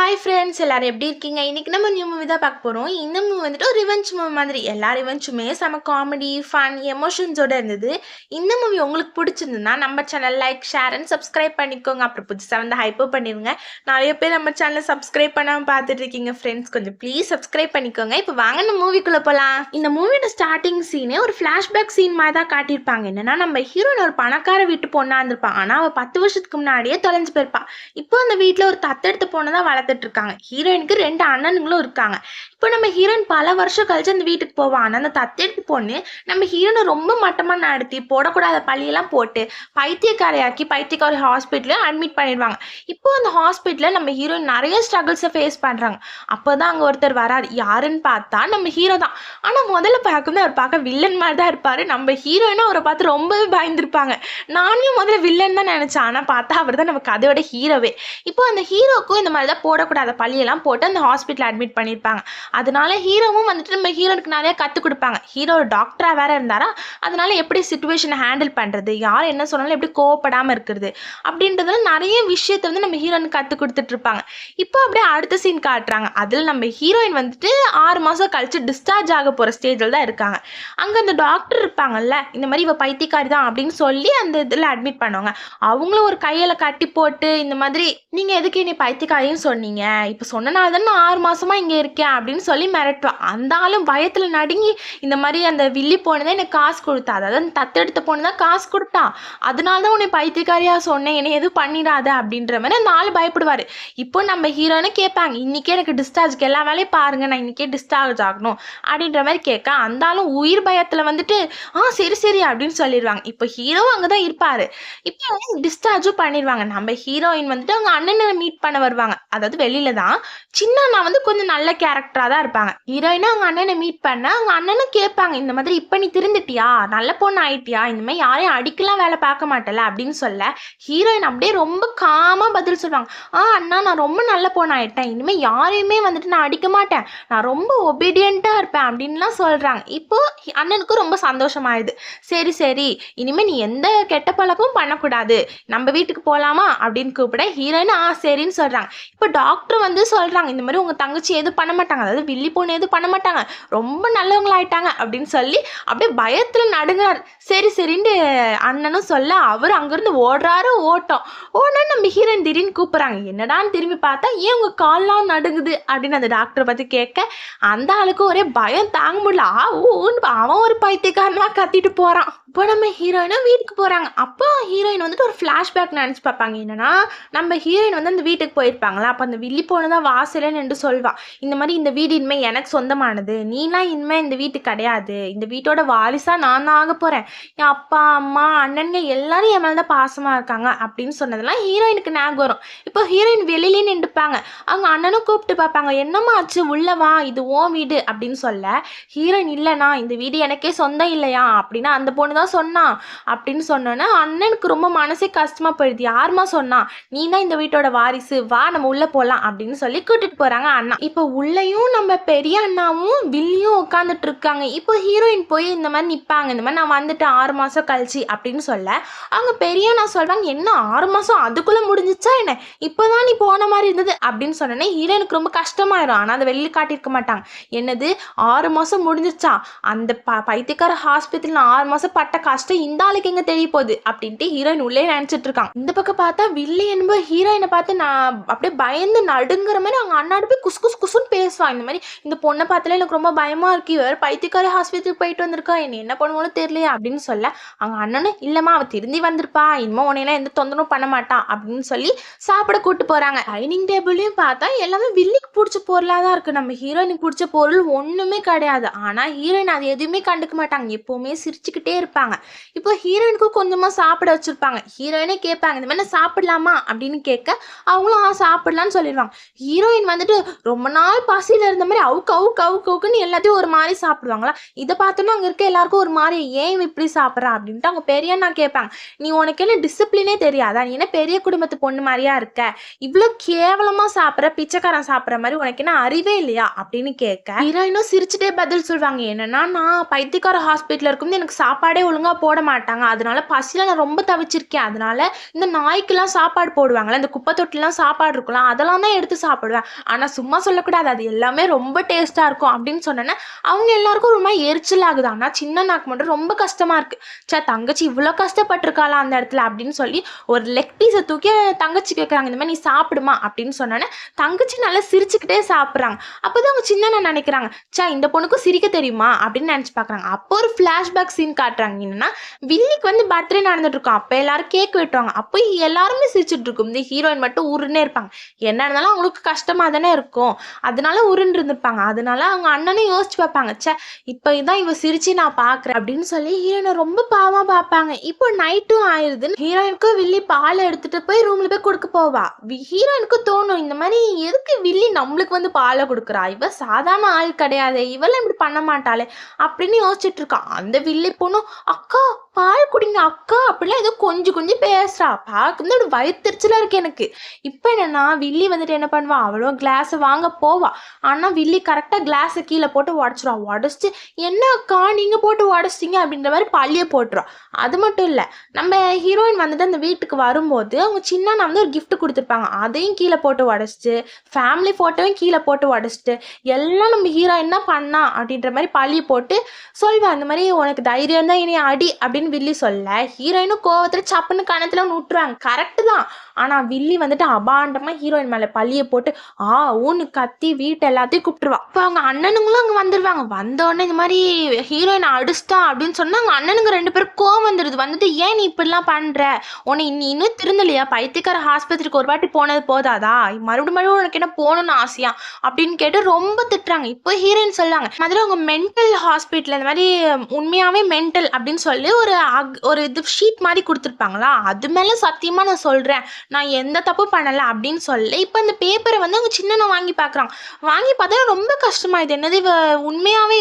Hi friends எல்லோரும் எப்படி இருக்கீங்க? இன்னைக்கு நம்ம நியூ மூவி தான் பார்க்க போகிறோம் இந்த மூவி வந்துட்டு ஒரு ரிவெஞ்ச் மூவி மாதிரி. எல்லா ரிவெஞ்சுமே செம காமெடி ஃபன் எமோஷன்ஸோட இருந்தது. இந்த மூவி உங்களுக்கு பிடிச்சிருந்ததுன்னா நம்ம channel like share and subscribe பண்ணிக்கோங்க. அப்புறம் புதுசாக வந்து ஹைப்போ பண்ணிடுங்க நிறைய பேர் நம்ம சேனலை சப்ஸ்கிரைப் பண்ணாமல் பார்த்துட்டு இருக்கீங்க ஃப்ரெண்ட்ஸ் கொஞ்சம் ப்ளீஸ் சப்ஸ்கிரைப் பண்ணிக்கோங்க. இப்போ வாங்க நம்ம மூவிக்குள்ளே போகலாம் இந்த மூவியோட ஸ்டார்டிங் சீனே ஒரு ஃப்ளாஷ்பேக் சீன் மாதிரி தான் காட்டியிருப்பாங்க. என்னன்னா நம்ம ஹீரோயின் ஒரு பணக்கார வீட்டு பொண்ணா இருந்திருப்பான் ஆனால் அவள் பத்து வருஷத்துக்கு முன்னாடியே தொலைஞ்சு போயிருப்பாள் இப்போ அந்த வீட்டில் ஒரு தத்தெடுத்த பொண்ணை தான் வளர்த்துட்டு இருக்காங்க ஹீரோயினுக்கு ரெண்டு அண்ணனுங்களும் இருக்காங்க. இப்போ நம்ம ஹீரோயின் பல வருஷம் கழிச்சு அந்த வீட்டுக்கு போவான் அந்த தத்தெடுத்த பொண்ணு நம்ம ஹீரோனை ரொம்ப மட்டமா நடத்தி போடக்கூடாத பள்ளியெல்லாம் போட்டு பைத்தியக்காரையாக்கி பைத்தியக்காரி ஹாஸ்பிட்டலில் அட்மிட் பண்ணிடுவாங்க. இப்போ அந்த ஹாஸ்பிட்டலில் நம்ம ஹீரோயின் நிறைய ஸ்ட்ரகிள்ஸை ஃபேஸ் பண்ணுறாங்க அப்போ தான் அங்கே ஒருத்தர் வராரு. யாருன்னு பார்த்தா நம்ம ஹீரோ தான். ஆனால் முதல்ல பார்க்கும்போது அவர் பார்க்க வில்லன் மாதிரி தான் இருப்பார். நம்ம ஹீரோயினும் அவரை பார்த்து ரொம்பவே பயந்துருப்பாங்க. நானும் முதல்ல வில்லன் தான் நினச்சேன். ஆனால் பார்த்தா அவர் தான் நம்ம கதையோட ஹீரோவே இப்போ அந்த ஹீரோக்கும் இந்த மாதிரி தான் போடக்கூடாத பள்ளியெல்லாம் போட்டு அந்த ஹாஸ்பிட்டல் அட்மிட் பண்ணியிருப்பாங்க அதனால ஹீரோவும் வந்துட்டு நம்ம ஹீரோனுக்கு நிறைய கற்றுக் கொடுப்பாங்க. ஹீரோ ஒரு டாக்டராக வேற இருந்தாரா அதனால எப்படி சுச்சுவேஷனை ஹேண்டில் பண்ணுறது யார் என்ன சொன்னாலும் எப்படி கோவப்படாமல் இருக்கிறது? அப்படின்றதுல நிறைய விஷயத்த வந்து நம்ம ஹீரோனுக்கு கற்றுக் கொடுத்துட்டு இருப்பாங்க. இப்போ அப்படியே அடுத்த சீன் காட்டுறாங்க. அதில் நம்ம ஹீரோயின் வந்துட்டு ஆறு மாதம் கழிச்சு டிஸ்சார்ஜ் ஆக போகிற ஸ்டேஜில் தான் இருக்காங்க. அங்கே அந்த டாக்டர் இருப்பாங்கல்ல இந்த மாதிரி இவ பைத்தியக்காரி தான் அப்படின்னு சொல்லி அந்த இதில் அட்மிட் பண்ணுவாங்க. அவங்களும் ஒரு கையில் கட்டி போட்டு இந்த மாதிரி நீங்கள் எதுக்கு என்னை பைத்தியக்காரின்னு சொன்னீங்க? இப்போ சொன்னனால தான் நான் ஆறு மாசமா இங்கே இருக்கேன் அப்படின்னு சொல்லி மிரட்டுவான் அந்த ஆளும் பயத்தில் நடுங்கி இந்த மாதிரி அந்த வில்லி போனதே எனக்கு காசு கொடுத்தா. அதாவது அந்த தத்தெடுத்த போனது தான் காசு கொடுத்தா. அதனால தான் உன்னை பைத்தியக்காரியா சொன்னேன். என்னை எதுவும் பண்ணிடாத அப்படின்ற மாதிரி அந்த ஆள் பயப்படுவார். இப்போ நம்ம ஹீரோனை கேட்பாங்க. இன்னைக்கே எனக்கு டிஸ்சார்ஜ்க்கு எல்லா வேலையும் பாருங்க. நான் இன்னைக்கே டிஸ்சார்ஜ் ஆகணும் அப்படின்ற மாதிரி கேட்க அந்த ஆளும் உயிர் பயத்தில் வந்துட்டு ஆ சரி சரி அப்படின்னு சொல்லிடுவாங்க. இப்போ ஹீரோ அங்கே தான் இருப்பார். இப்போ டிஸ்சார்ஜும் பண்ணிடுவாங்க. நம்ம ஹீரோயின் வந்துட்டு அவங்க அண்ணனை மீட் பண்ண வருவாங்க. அதாவது வெளியில தான். சின்ன அண்ணா வந்து கொஞ்சம் நல்ல கேரக்டரா தான் இருப்பாங்க. ஹீரோயினா அவங்க அண்ணனை மீட் பண்ண அவங்க அண்ணனும் கேட்பாங்க இந்த மாதிரி இப்ப நீ திருந்துட்டியா? நல்ல பொண்ணு ஆயிட்டியா? இந்த மாதிரி யாரையும் அடிக்கலாம் வேலை பார்க்க மாட்டல அப்படின்னு சொல்ல ஹீரோயின் அப்படியே ரொம்ப காமா பதில் சொல்லுவாங்க. ஆ அண்ணா நான் ரொம்ப நல்ல பொண்ணு ஆயிட்டேன். இனிமே யாரையுமே வந்துட்டு நான் அடிக்க மாட்டேன். நான் ரொம்ப ஒபீடியண்டா இருப்பேன். அப்படின்லாம் சொல்றாங்க. இப்போ அண்ணனுக்கு ரொம்ப சந்தோஷமாயிடுது. சரி சரி. இனிமே நீ எந்த கெட்ட பழக்கமும் பண்ணக்கூடாது. நம்ம வீட்டுக்கு போகலாமா அப்படின்னு கூப்பிட ஹீரோயின் ஆ சரின்னு சொல்கிறாங்க இப்போ டாக்டர் வந்து சொல்கிறாங்க இந்த மாதிரி உங்கள் தங்கச்சி எதுவும் பண்ண மாட்டாங்க. அதாவது வில்லி பொண்ணு எதுவும் பண்ண மாட்டாங்க. ரொம்ப நல்லவங்களாயிட்டாங்க அப்படின்னு சொல்லி அப்படியே பயத்தில் நடுங்கிறார். சரி சரின்ட்டு அண்ணனும் சொல்ல அவர் அங்கேருந்து ஓடுறாரு ஓட்டம். ஓடனே நம்ம ஹீரோயின் திடீர்னு கூப்பிட்றாங்க என்னடான்னு திரும்பி பார்த்தா ஏன் உங்கள் கால்லாம் நடுங்குது? அப்படின்னு அந்த டாக்டரை பற்றி கேட்க அந்த ஆளுக்கு ஒரே பயம் தாங்க முடியல. ஆ ஊன்னு அவன் ஒரு பைத்தியக்காரனாக கத்திட்டு போகிறான் இப்போ நம்ம ஹீரோயினும் வீட்டுக்கு போகிறாங்க அப்போ ஹீரோயின் வந்துட்டு ஒரு ஃப்ளாஷ்பேக் நினச்சி பார்ப்பாங்க. என்னன்னா நம்ம ஹீரோயின் வந்து அந்த வீட்டுக்கு போயிருப்பாங்களா அப்போ அந்த வில்லி பொண்ணு தான் வாசலன்னு என்று சொல்வான் இந்த மாதிரி இந்த வீடு இனிமேல் எனக்கு சொந்தமானது. நீலாம் இனிமேல் இந்த வீட்டு கிடையாது. இந்த வீட்டோட வாரிசா நான் தான் ஆக போகிறேன் என் அப்பா அம்மா அண்ணனுங்க எல்லாரும் என் மேலே தான் பாசமாக இருக்காங்க அப்படின்னு சொன்னதெல்லாம் ஹீரோயினுக்கு ஞாபகம் வரும். இப்போ ஹீரோயின் வெளியிலே நின்றுப்பாங்க. அவங்க அண்ணனும் கூப்பிட்டு பார்ப்பாங்க. என்னம்மா ஆச்சு? உள்ளவா இது ஓ வீடு அப்படின்னு சொல்ல ஹீரோயின் இல்லைண்ணா. இந்த வீடு எனக்கே சொந்தம் இல்லையா? அப்படின்னா அந்த பொண்ணு தான் சொன்னான் அப்படின்னு சொன்னோன்னே அண்ணனுக்கு ரொம்ப மனசே கஷ்டமா போயிடுது. யாரும்மா சொன்னா? நீ தான் இந்த வீட்டோட வாரிசு. வா நம்ம உள்ள போகலாம் அப்படின்னு சொல்லி கூட்டிட்டு போறாங்க அண்ணா. இப்போ உள்ளேயும் நம்ம பெரிய அண்ணாவும் வில்லியும் உட்காந்துட்டு இருக்காங்க. இப்போ ஹீரோயின் போய் இந்த மாதிரி நிப்பாங்க. இந்த மாதிரி நான் வந்துட்டு ஆறு மாசம் கழிச்சு அப்படின்னு சொல்ல அவங்க பெரிய அண்ணா சொல்றாங்க என்ன ஆறு மாசம்? அதுக்குள்ள முடிஞ்சிச்சா என்ன? இப்போதான் நீ போன மாதிரி இருந்தது. அப்படின்னு சொன்னோன்னே ஹீரோயினுக்கு ரொம்ப கஷ்டமாயிரும். ஆனா அதை வெளியே காட்டியிருக்க மாட்டாங்க. என்னது? ஆறு மாசம் முடிஞ்சிச்சா அந்த ப பைத்தியக்கார ஹாஸ்பிட்டல் ஆறு மாசம் பட்ட கஷ்டம் இந்த ஆளுக்கு எங்க தெரிய போகுது? அப்படின்ட்டு ஹீரோயின் உள்ளே நினைச்சிட்டு இருக்காங்க. இந்த பக்கம் பார்த்தா வில்லி என்பது ஹீரோயினை பார்த்து நான் அப்படியே பயந்து நடுங்கிற மாதிரி அவங்க அண்ணாடு போய் குஸ் குஸ் குசுன்னு பேசுவான் இந்த மாதிரி இந்த பொண்ணை பார்த்தாலே எனக்கு ரொம்ப பயமா இருக்கு. இவர் பைத்தியக்காரி ஹாஸ்பிட்டலுக்கு போயிட்டு வந்திருக்கா. என்ன என்ன பண்ணுவோன்னு தெரியலையே அப்படின்னு சொல்ல அவங்க அண்ணனும் இல்லம்மா அவ திருந்தி வந்திருப்பா. இனிமே உன்னையெல்லாம் எந்த தொந்தரவும் பண்ண மாட்டான் அப்படின்னு சொல்லி சாப்பிட கூட்டு போறாங்க. டைனிங் டேபிளையும் பார்த்தா எல்லாமே வில்லிக்கு பிடிச்ச பொருளாக தான் இருக்கு. நம்ம ஹீரோயினுக்கு பிடிச்ச பொருள் ஒண்ணுமே கிடையாது. ஆனா ஹீரோயின் அது எதுவுமே கண்டுக்க மாட்டாங்க. எப்பவுமே சிரிச்சுக்கிட்டே இருப்பாங்க. இப்போ ஹீரோயினுக்கும் கொஞ்சமா சாப்பிட வச்சிருப்பாங்க. ஹீரோயினே கேட்பாங்க இந்த மாதிரி சாப்பிடலாமா? அப்படின்னு கேட்க அவங்களும் ஆ சாப்பிடலாம்னு சொல்லிடுவாங்க ஹீரோயின் வந்துட்டு ரொம்ப நாள் பசியில இருந்த மாதிரி அவுக்கு அவுக்கு அவுக்கு அவுக்குன்னு எல்லாத்தையும் ஒரு மாதிரி சாப்பிடுவாங்களா? இதை பார்த்தோன்னா அங்க இருக்க எல்லாருக்கும் ஒரு மாதிரி ஏன் இப்படி சாப்பிட்றா? அப்படின்ட்டு அவங்க பெரிய நான் கேட்பாங்க. நீ உனக்கு என்ன டிசிப்ளினே தெரியாதா? நீ என்ன பெரிய குடும்பத்து பொண்ணு மாதிரியா இருக்க? இவ்வளோ கேவலமாக சாப்பிட்ற பிச்சைக்காரன் சாப்பிட்ற மாதிரி உனக்கு என்ன அறிவே இல்லையா? அப்படின்னு கேட்க ஹீரோயினும் சிரிச்சுட்டே பதில் சொல்லுவாங்க என்னன்னா நான் பைத்தியக்கார ஹாஸ்பிட்டலில் இருக்கும்போது எனக்கு சாப்பாடே ஒழுங்கா போட மாட்டாங்க. அதனால பசியில் நான் ரொம்ப தவிச்சிருக்கேன். அதனால இந்த நாய்க்கெல்லாம் சாப்பாடு போடுவாங்கல்ல இந்த குப்பை தொட்டிலாம் சாப்பாடு இருக்கலாம் அதெல்லாம் அதெல்லாம் தான் எடுத்து சாப்பிடுவேன். ஆனால் சும்மா சொல்லக்கூடாது. அது எல்லாமே ரொம்ப டேஸ்ட்டாக இருக்கும் அப்படின்னு சொன்னேன்னா அவங்க எல்லாருக்கும் ரொம்ப எரிச்சல் ஆகுது. ஆனால் சின்ன நாக்கு மட்டும் ரொம்ப கஷ்டமாக இருக்குது சே தங்கச்சி இவ்வளோ கஷ்டப்பட்டிருக்காளா அந்த இடத்துல அப்படின்னு சொல்லி ஒரு லெக் பீஸை தூக்கி தங்கச்சி கேட்குறாங்க இந்த மாதிரி நீ சாப்பிடுமா? அப்படின்னு சொன்னோன்னே தங்கச்சி நல்லா சிரிச்சுக்கிட்டே சாப்பிட்றாங்க. அப்போ தான் அவங்க சின்ன நினைக்கிறாங்க சே இந்த பொண்ணுக்கும் சிரிக்க தெரியுமா? அப்படின்னு நினச்சி பார்க்குறாங்க அப்போ ஒரு ஃப்ளாஷ்பேக் சீன் காட்டுறாங்க. என்னன்னா வில்லிக்கு வந்து பர்த்டே நடந்துட்டு இருக்கும். அப்போ எல்லாரும் கேக் வெட்டுவாங்க. அப்போ எல்லாருமே சிரிச்சுட்டு இருக்கும். இந்த ஹீரோயின் மட்டும் உருன்னே இருப்பாங்க. என்ன இருந்தாலும் அவங்களுக்கு கஷ்டமா தானே இருக்கும். அதனால உருண்டு இருந்திருப்பாங்க. அதனால அவங்க அண்ணனும் யோசிச்சு பார்ப்பாங்க. ச்சே இப்போ இதான் இவ சிரிச்சு நான் பார்க்குறேன் அப்படின்னு சொல்லி ஹீரோயினை ரொம்ப பாவமாக பார்ப்பாங்க. இப்போ நைட்டும் ஆயிடுது ஹீரோயினுக்கும் வில்லி பால் எடுத்துட்டு போய் ரூமில் போய் கொடுக்க போவா. ஹீரோயினுக்கு தோணும் இந்த மாதிரி எதுக்கு வில்லி நம்மளுக்கு வந்து பாலை கொடுக்குறா? இவ சாதாரண ஆள் கிடையாது இவெல்லாம் இப்படி பண்ண மாட்டாளே அப்படின்னு யோசிச்சுட்டு இருக்கான் அந்த வில்லி பொண்ணும் அக்கா பால் குடிங்க அக்கா அப்படிலாம் ஏதோ கொஞ்சம் கொஞ்சம் பேசுறா. பார்க்கும்போது அப்படி வயிற்றுச்சலாக இருக்கு எனக்கு. இப்போ என்னன்னா வில்லி வில்லி வந்துட்டு என்ன பண்ணுவான் அவ்வளோ கிளாஸை வாங்க போவா. ஆனால் வில்லி கரெக்டாக கிளாஸை கீழே போட்டு உடச்சிருவா. உடச்சிட்டு என்ன அக்கா நீங்கள் போட்டு உடச்சிங்க அப்படின்ற மாதிரி பள்ளியை போட்டுரும். அது மட்டும் இல்லை நம்ம ஹீரோயின் வந்துட்டு அந்த வீட்டுக்கு வரும்போது அவங்க சின்ன வந்து ஒரு கிஃப்ட் கொடுத்துருப்பாங்க. அதையும் கீழே போட்டு உடச்சிட்டு ஃபேமிலி ஃபோட்டோவையும் கீழே போட்டு உடச்சிட்டு எல்லாம் நம்ம ஹீரோ என்ன பண்ணா? அப்படின்ற மாதிரி பழி போட்டு சொல்வேன் அந்த மாதிரி உனக்கு தைரியம் தான் இனி அடி அப்படின்னு வில்லி சொல்ல. ஹீரோயினும் கோவத்தில் சப்புன்னு கணத்துல விட்டுருவாங்க. கரெக்டு தான். ஆனால் வில்லி வந்துட்டு அபாண்டமாக ஹீரோயின் மேல பழிய போட்டு ஆ ஊன்னு கத்தி வீட்டு எல்லாத்தையும் கூப்பிட்டுருவா. இப்போ அவங்க அண்ணனுங்களும் அங்க வந்துருவாங்க. வந்தோடனே இந்த மாதிரி ஹீரோயின் அடிச்சிட்டா அப்படின்னு சொன்னா அவங்க அண்ணனுங்க ரெண்டு பேரும் கோவம் வந்துருது. வந்துட்டு ஏன் நீ இப்படிலாம் பண்ற? உன்னை நீ இன்னும் திருந்தலையா? பைத்தியக்கார ஆஸ்பத்திரிக்கு ஒரு வாட்டி போனது போதாதா? மறுபடியும் மறுபடியும் உனக்கு என்ன போகணும்னு ஆசையா? அப்படின்னு கேட்டு ரொம்ப திட்டுறாங்க. இப்போ ஹீரோயின் சொல்லுவாங்க முதல்ல அவங்க மென்டல் ஹாஸ்பிட்டல் இந்த மாதிரி உண்மையாவே மென்டல் அப்படின்னு சொல்லி ஒரு அக்- ஒரு இது ஷீட் மாதிரி கொடுத்துருப்பாங்களா? அது மேலே சத்தியமாக நான் சொல்கிறேன் நான் எந்த தப்பும் பண்ணலை அப்படின்னு சொல்லி இப்போ அந்த பேப்பரை வந்து அவங்க சின்ன வாங்கி பார்க்குறாங்க வாங்கி பார்த்தா ரொம்ப கஷ்டமாயிது என்னது இவ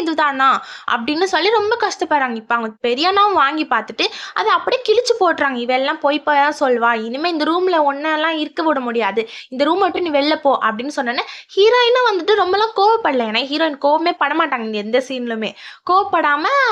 இதுதானா? அப்படின்னு சொல்லி ரொம்ப கஷ்டப்படுறாங்க. இப்போ அவங்க பெரியனாவும் வாங்கி பார்த்துட்டு அதை அப்படியே கிழிச்சு போட்டுறாங்க. இவெல்லாம் போய் போய் சொல்வா இனிமே இந்த ரூமில் ஒன்றெல்லாம் இருக்க விட முடியாது. இந்த ரூம் மட்டும் நீ வெளில போ அப்படின்னு சொன்னோன்னே ஹீரோயினும் வந்துட்டு ரொம்பலாம் கோவப்படல. ஏன்னா ஹீரோயின் கோவமே படமாட்டாங்க இந்த எந்த சீன்லுமே கோவப்படாமல்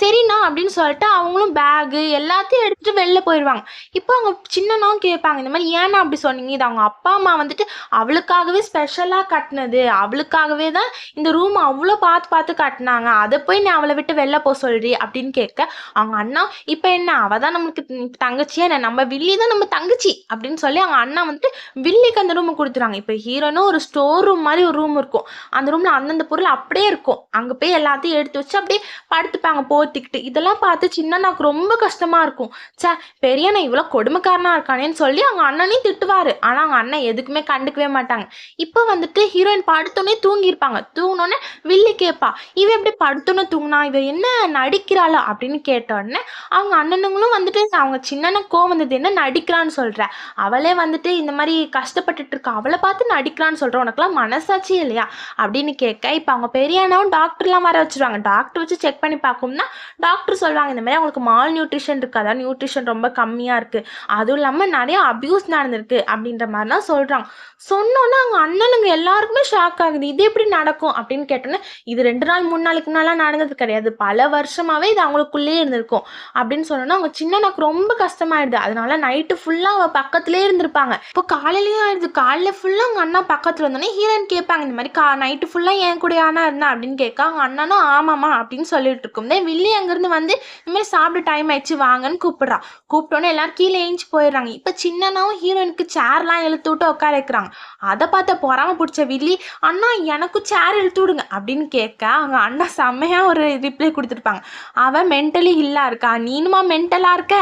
சரிண்ணா அப்படின்னு சொல்லிட்டு அவங்களும் பேகு எல்லாத்தையும் எடுத்துகிட்டு வெளில போயிடுவாங்க இப்போ அவங்க சின்னனாவும் கேட்பாங்க இந்த மாதிரி ஏன்னா அப்படி சொன்னீங்க? இது அவங்க அப்பா அம்மா வந்துட்டு அவளுக்காகவே ஸ்பெஷலாக கட்டினது. அவளுக்காகவே தான் இந்த ரூம் அவ்வளோ பார்த்து பார்த்து கட்டினாங்க. அதை போய் நீ அவளை விட்டு வெளில போக சொல்றி அப்படின்னு கேட்க அவங்க அண்ணா இப்போ என்ன? அவள் தான் நமக்கு தங்கச்சியே தங்கச்சியா என்ன? நம்ம வில்லி தான் நம்ம தங்கச்சி. அப்படின்னு சொல்லி அவங்க அண்ணா வந்துட்டு வில்லிக்கு அந்த ரூமை கொடுத்துறாங்க இப்போ ஹீரோனும் ஒரு ஸ்டோர் ரூம் மாதிரி ஒரு ரூம் இருக்கும். அந்த ரூம்ல அந்தந்த பொருள் அப்படியே இருக்கும். அங்கே போய் எல்லாத்தையும் எடுத்து வச்சு அப்படியே படுத்துப்பாங்க போத்திக்கிட்டு. இதெல்லாம் பார்த்து சின்ன நாக்கு ரொம்ப கஷ்டமா இருக்கும். ச்சே பெரியண்ணா இவ்வளோ கொடுமைக்காரனா இருக்கானேன்னு சொல்லி அவங்க அண்ணனையும் திட்டுவார். ஆனா அவங்க அண்ணன் எதுக்குமே கண்டுக்கவே மாட்டாங்க. இப்போ வந்துட்டு ஹீரோயின் படுத்தோடனே தூங்கியிருப்பாங்க. தூங்கினோடனே வில்லி கேட்பா இவ எப்படி படுத்தோன்னே தூங்கினா? இவ என்ன நடிக்கிறாளா? அப்படின்னு கேட்டோடனே அவங்க அண்ணனுங்களும் வந்துட்டு அவங்க சின்ன கோவம் வந்தது என்ன நடிக்கிறான்னு சொல்ற. அவளே வந்துட்டு இந்த மாதிரி கஷ்டப்பட்டுட்டு இருக்கா. அவளை பார்த்து நடிக்கிறான்னு சொல்ற. உனக்குலாம் மனசாட்சி இல்லையா? அப்படின்னு கேட்க இப்போ அவங்க பெரிய அண்ணாவும் டாக்டர்லாம் வர வச்சிருவாங்க. டாக்டர் வச்சு செக் பண்ணி பார்க்கும்னா டாக்டர் சொல்லுவாங்க இந்த மாதிரி அவங்களுக்கு மால் நியூட்ரிஷன் இருக்கு நியூட்ரிஷன் ரொம்ப கம்மியாக இருக்குது அதுவும் இல்லாமல் நிறைய அபியூஸ் நடந்திருக்கு. அப்படின்ற மாதிரிலாம் சொல்கிறாங்க சொன்னோன்னே அவங்க அண்ணனுங்க எல்லாருக்குமே ஷாக் ஆகுது. இது எப்படி நடக்கும் அப்படின்னு கேட்டோன்னே இது ரெண்டு நாள் மூணு நாளைக்கு முன்னாலாம் நடந்தது கிடையாது. பல வருஷமாவே இது அவங்களுக்குள்ளேயே இருந்திருக்கும் அப்படின்னு சொன்னோன்னா அவங்க சின்னனுக்கு ரொம்ப கஷ்டமாயிடுது. அதனால நைட்டு ஃபுல்லாக அவள் பக்கத்துலேயே இருந்திருப்பாங்க. இப்போ காலையிலேயே ஆயிடுது. காலையில் ஃபுல்லாக அவங்க அண்ணா பக்கத்தில் வந்தோன்னே ஹீரோயின் கேட்பாங்க இந்த மாதிரி கா நைட்டு ஃபுல்லாக என் கூட அண்ணா இருந்தா? அப்படின்னு கேட்க அவங்க அண்ணனும் ஆமாம்மா அப்படின்னு சொல்லிட்டு இருக்கும். தான் வில்லி அங்கேருந்து வந்து இந்த மாதிரி சாப்பிட டைம் ஆயிடுச்சு வாங்கன்னு கூப்பிடுறான் கூப்பிட்டோன்னே எல்லாரும் கீழே ஏஞ்சி போயிடுறாங்க. இப்போ சின்னனாவும் ஹீரோயினுக்கு சேர்லாம் இழுத்து விட்டு உட்கார வைக்கிறாங்க. அதை பார்த்த பொறாம பிடிச்ச வில்லி அண்ணா எனக்கும் சேர் இழுத்து விடுங்க. அப்படின்னு கேட்க அவங்க அண்ணா செம்மையா ஒரு ரிப்ளை கொடுத்துருப்பாங்க. அவன் மென்டலி இல்லா இருக்கா? நீனுமா மென்டலா இருக்க?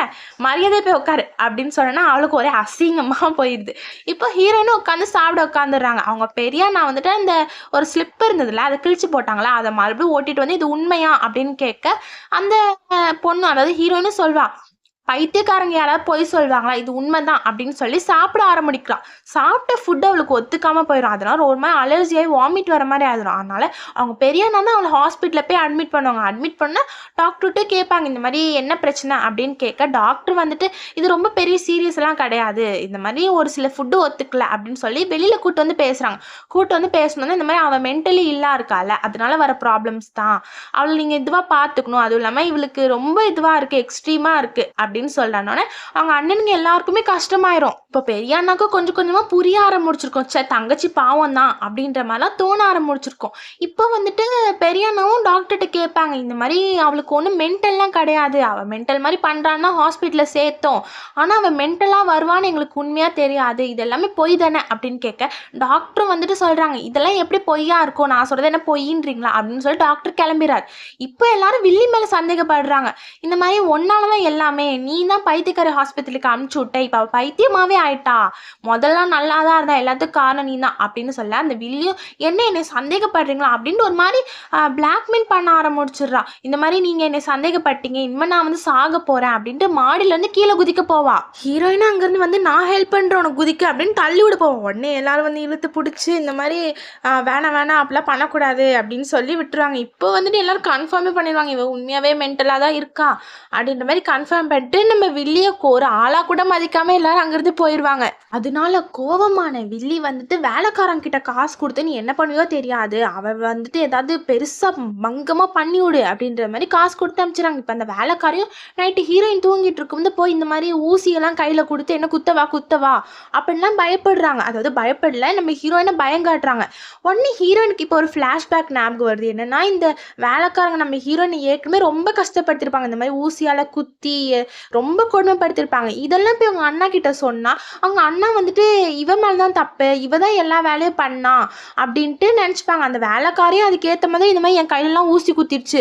மரியாதை போய் உட்காரு. அப்படின்னு சொன்னா அவளுக்கு ஒரே அசிங்கமா போயிடுது இப்போ ஹீரோயினும் உட்காந்து சாப்பிட உட்காந்துடுறாங்க அவங்க பெரிய நான் வந்துட்டு அந்த ஒரு ஸ்லிப் இருந்ததுல அதை கிழிச்சு போட்டாங்களா? அதை மறுபடியும் ஓட்டிட்டு வந்து இது உண்மையா? அப்படின்னு கேட்க அந்த பொண்ணு அதாவது ஹீரோயினும் சொல்வா பைத்தியக்காரங்க யாராவது பொய் சொல்வாங்களா இது உண்மைதான் அப்படின்னு சொல்லி சாப்பிட ஆரம்பிக்கிறான் சாப்பிட்ட ஃபுட் அவளுக்கு ஒத்துக்காம போயிடும் அதனால ஒரு மாதிரி அலர்ஜியாகி வாமிட் வர மாதிரி ஆயிடும் அதனால அவங்க பெரிய தான் அவளை ஹாஸ்பிட்டலில் போய் அட்மிட் பண்ணுவாங்க. அட்மிட் பண்ணால் டாக்டர்கிட்ட கேட்பாங்க இந்த மாதிரி என்ன பிரச்சனை? அப்படின்னு கேட்க டாக்டர் வந்துட்டு இது ரொம்ப பெரிய சீரியஸ்லாம் கிடையாது. இந்த மாதிரி ஒரு சில ஃபுட்டு ஒத்துக்கல. அப்படின்னு சொல்லி வெளியில் கூட்டு வந்து பேசுகிறாங்க கூட்டு வந்து பேசணும்னா இந்த மாதிரி அவள் மென்டலி இல்லா இருக்கால. அதனால வர ப்ராப்ளம்ஸ் தான். அவளை நீங்கள் இதுவாக பார்த்துக்கணும். அதுவும் இல்லாமல் இவளுக்கு ரொம்ப இதுவாக இருக்குது எக்ஸ்ட்ரீமாக இருக்குது இருக்கு. அப்படின்னு சொல்றானோடனே அவங்க அண்ணனுங்க எல்லாருக்குமே கஷ்டமாயிரும். இப்போ பெரிய அண்ணாக்கும் கொஞ்சம் கொஞ்சமாக புரிய ஆரம்பிச்சிருக்கோம். சே தங்கச்சி பாவம் தான் அப்படின்ற மாதிரிலாம் தோண ஆரம்பிச்சிருக்கோம். இப்போ வந்துட்டு பெரிய அண்ணாவும் டாக்டர்கிட்ட கேட்பாங்க இந்த மாதிரி அவளுக்கு ஒன்றும் மென்டல்லாம் கிடையாது. அவள் மென்டல் மாதிரி பண்ணுறான்னா ஹாஸ்பிட்டலில் சேர்த்தோம். ஆனால் அவள் மென்டலாக வருவான்னு எங்களுக்கு உண்மையாக தெரியாது. இது எல்லாமே பொய் தானே அப்படின்னு கேட்க டாக்டரும் வந்துட்டு சொல்கிறாங்க இதெல்லாம் எப்படி பொய்யா இருக்கும்? நான் சொல்கிறது என்ன பொய்ன்றீங்களா? அப்படின்னு சொல்லி டாக்டர் கிளம்பிறார். இப்போ எல்லாரும் வில்லி மேலே சந்தேகப்படுறாங்க. இந்த மாதிரி ஒன்னால தான் எல்லாமே நீ தான் பைத்தியக்கார ஹாஸ்பிட்டலுக்கு அனுப்பிச்சு விட்ட. இப்போ பைத்தியமாகவே ஆயிட்டா. முதல்ல நல்லா தான் இருந்தா எல்லாத்துக்கும் காரணம் நீ தான் அப்படின்னு சொல்ல அந்த வில்லியும் என்ன என்னை சந்தேகப்படுறீங்களா? அப்படின்ட்டு ஒரு மாதிரி பிளாக்மெயில் பண்ண ஆரம்பிச்சிடுறா. இந்த மாதிரி நீங்கள் என்னை சந்தேகப்பட்டீங்க. இனிமேல் நான் வந்து சாக போகிறேன் அப்படின்ட்டு மாடியிலேருந்து கீழே குதிக்க போவா. ஹீரோயினா அங்கேருந்து வந்து நான் ஹெல்ப் பண்ணுறேன் உனக்கு குதிக்க. அப்படின்னு தள்ளி விட போவோம் உடனே எல்லாரும் வந்து இழுத்து பிடிச்சி இந்த மாதிரி வேணாம் வேணாம் அப்படிலாம் பண்ணக்கூடாது. அப்படின்னு சொல்லி விட்டுருவாங்க. இப்போ வந்துட்டு எல்லாரும் கன்ஃபார்மே பண்ணிடுவாங்க. இவ உண்மையாகவே மென்டலாக தான் இருக்கா அப்படின்ற மாதிரி கன்ஃபார்ம் பண்ணிட்டு நம்ம வில்லிய ஒரு ஆளாக கூட மதிக்காம எல்லாரும் அங்கேருந்து போயிடுவாங்க அதனால கோவமான வில்லி வந்துட்டு வேலைக்காரங்க கிட்ட காசு கொடுத்து நீ என்ன பண்ணுவியோ தெரியாது. அவ வந்துட்டு ஏதாவது பெருசா மங்கமா பண்ணி விடு அப்படின்ற மாதிரி காசு கொடுத்து அனுப்பிச்சிடுறாங்க இப்போ அந்த வேலைக்காரையும் நைட்டு ஹீரோயின் தூங்கிட்டு இருக்கும்போது போய் இந்த மாதிரி ஊசியெல்லாம் கையில கொடுத்து என்ன குத்தவா குத்தவா அப்படின்லாம் பயப்படுறாங்க. அதாவது பயப்படல நம்ம ஹீரோயினை பயம் காட்டுறாங்க. உடனே ஹீரோயினுக்கு இப்போ ஒரு ஃப்ளாஷ்பேக் ஞாபகம் வருது. என்னன்னா இந்த வேலைக்காரங்க நம்ம ஹீரோயினை ஏற்கனவே ரொம்ப கஷ்டப்படுத்திருப்பாங்க. இந்த மாதிரி ஊசியால குத்தி ரொம்ப கொடுமைப்படுத்திருப்பாங்க இதெல்லாம் போய் அவங்க அண்ணா கிட்ட சொன்னால் அவங்க அண்ணா வந்துட்டு இவ மேலே தான் தப்பு. இவ தான் எல்லா வேலையும் பண்ணா. அப்படின்ட்டு நினச்சிப்பாங்க. அந்த வேலைக்காரையும் அதுக்கேற்ற மாதிரி இந்த மாதிரி என் கையிலலாம் ஊசி குத்திடுச்சு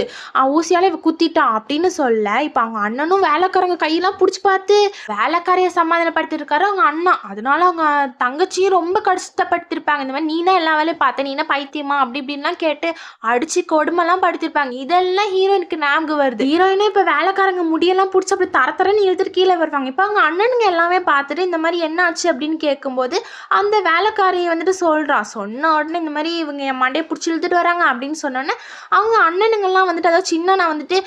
ஊசியால் இவ குத்திட்டான் அப்படின்னு சொல்ல இப்போ அவங்க அண்ணனும் வேலைக்காரங்க கையெல்லாம் பிடிச்சி பார்த்து வேலைக்காரையை சமாதானப்படுத்திருக்காரு அவங்க அண்ணா. அதனால அவங்க தங்கச்சியும் ரொம்ப கஷ்டப்படுத்திருப்பாங்க இந்த மாதிரி நீ தான் எல்லா வேலையும் பார்த்த. நீ என்ன பைத்தியமா? அப்படி இப்படின்லாம் கேட்டு அடிச்சு கொடுமைலாம் படுத்திருப்பாங்க. இதெல்லாம் ஹீரோயினுக்கு ஞாபகம் வருது. ஹீரோயினும் இப்போ வேலைக்காரங்க முடியெல்லாம் பிடிச்சி அப்படி தர தரன்னு இழுத்துட்டு கீழே வருவாங்க. இப்போ அவங்க அண்ணனுங்க எல்லாமே பார்த்துட்டு இந்த மாதிரி என்ன ஆச்சு அப்படின்னு கேட்கும்போது அந்த வேலைக்காரியை வந்துட்டு சொல்கிறான் சொன்ன உடனே இந்த மாதிரி இவங்க என் மண்டையை பிடிச்சி இழுத்துட்டு வராங்க அப்படின்னு சொன்னோன்னே அவங்க அண்ணனுங்கெல்லாம் வந்துட்டு அதாவது சின்ன நான் வந்துட்டு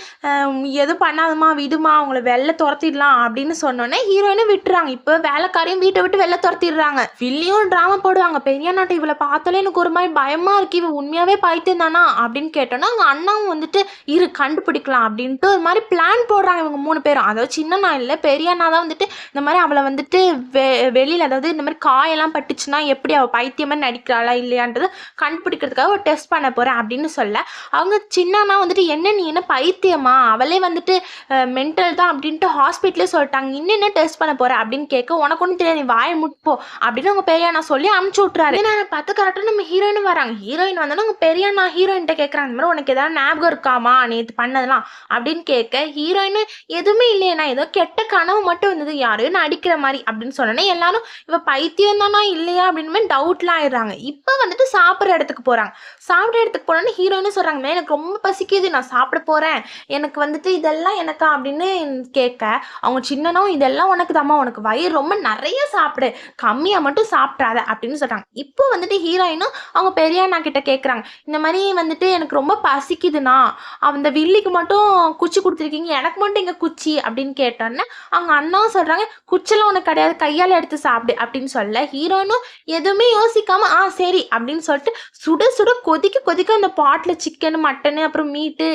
எதுவும் பண்ணாதம்மா விடுமா அவங்கள வெளில துரத்திடலாம் அப்படின்னு சொன்னோன்னே ஹீரோயினும் விட்டுறாங்க. இப்போ வேலைக்காரையும் வீட்டை விட்டு வெளில துரத்திடுறாங்க. வில்லியும் ட்ராமா போடுவாங்க. பெரிய நாட்டை இவளை பார்த்தாலே எனக்கு ஒரு மாதிரி பயமா இருக்கு. இவன் உண்மையாவே பைத்தியம் தானா அப்படின்னு கேட்டோன்னா அவங்க அண்ணாவும் வந்துட்டு இரு கண்டுபிடிக்கலாம் அப்படின்ட்டு ஒரு மாதிரி பிளான் போடுறாங்க இவங்க மூணு பேரும். அதாவது சின்ன நான் இல்லை பெரிய அண்ணா தான் வந்துட்டு இந்த மாதிரி அவளை வந்துட்டு வெ வெளியில் அதாவது இந்த மாதிரி காயெல்லாம் பட்டுச்சுன்னா எப்படி அவள் பைத்தியமாக நடிக்கிறாளா இல்லையான்றது கண்டுபிடிக்கிறதுக்காக ஒரு டெஸ்ட் பண்ண போகிறேன் அப்படின்னு சொல்ல. அவங்க சின்ன அண்ணா வந்துட்டு என்ன நீ என்ன பைத்தியமா? அவளே வந்துட்டு மென்டல் தான் அப்படின்ட்டு ஹாஸ்பிட்டலே சொல்லிட்டாங்க. இன்னும் என்ன டெஸ்ட் பண்ண போற? அப்படின்னு கேட்க உனக்கு ஒன்றும் தெரியாது நீ வாயை முட்போ அப்படின்னு அவங்க பெரிய அண்ணா சொல்லி அமுச்சு விட்றாரு நான் பார்த்து கரெக்டாக நம்ம ஹீரோயின் வராங்க. ஹீரோயின் வந்தோன்னா அவங்க பெரியண்ணா ஹீரோயின்ட்ட கேட்குறாங்க. இந்த மாதிரி உனக்கு ஏதாவது ஞாபகம் இருக்காமா நேற்று பண்ணதெல்லாம் அப்படின்னு கேட்க ஹீரோயின் எதுவுமே இல்லையே நான் ஏதோ கெட்ட கனவு மட்டும் வந்தது யாரையும் அடிக்கிற மாதிரி அப்படின்னு சொன்னோன்னே எல்லாரும் இவ பைத்தியம் தானா இல்லையா? அப்படின்னு டவுட்லாம் ஆயிடுறாங்க. இப்போ வந்துட்டு சாப்பிட்ற இடத்துக்கு போகிறாங்க சாப்பிட்ற இடத்துக்கு போனோன்னு ஹீரோயினும் சொல்கிறாங்க எனக்கு ரொம்ப பசிக்குது நான் சாப்பிட போகிறேன் எனக்கு வந்துட்டு இதெல்லாம் எனக்கா? அப்படின்னு கேட்க அவங்க சின்னனும் இதெல்லாம் உனக்கு தாம்மா உனக்கு வயிறு ரொம்ப நிறைய சாப்பிடு. கம்மியாக மட்டும் சாப்பிட்றாத அப்படின்னு சொல்கிறாங்க இப்போ வந்துட்டு ஹீரோயினும் அவங்க பெரிய அண்ணா கிட்ட கேட்குறாங்க இந்த மாதிரி வந்துட்டு எனக்கு ரொம்ப பசிக்குதுண்ணா. அந்த வில்லிக்கு மட்டும் குச்சி கொடுத்துருக்கீங்க. எனக்கு மட்டும் இங்கே குச்சி? அப்படின்னு கேட்டோன்னே அவங்க அண்ணாவும் சொல்கிறாங்க குச்செல்லாம் உனக்கு கிடையாது கையால் எடுத்து சாப்பிடு அப்படின்னு சொல்ல. ஹீரோனும் எதுவுமே யோசிக்காம ஆ சரி அப்படின்னு சொல்லிட்டு சுட சுட கொதிக்க கொதிக்க அந்த பாட்டில் சிக்கன் மட்டனு அப்புறம் மீட்டு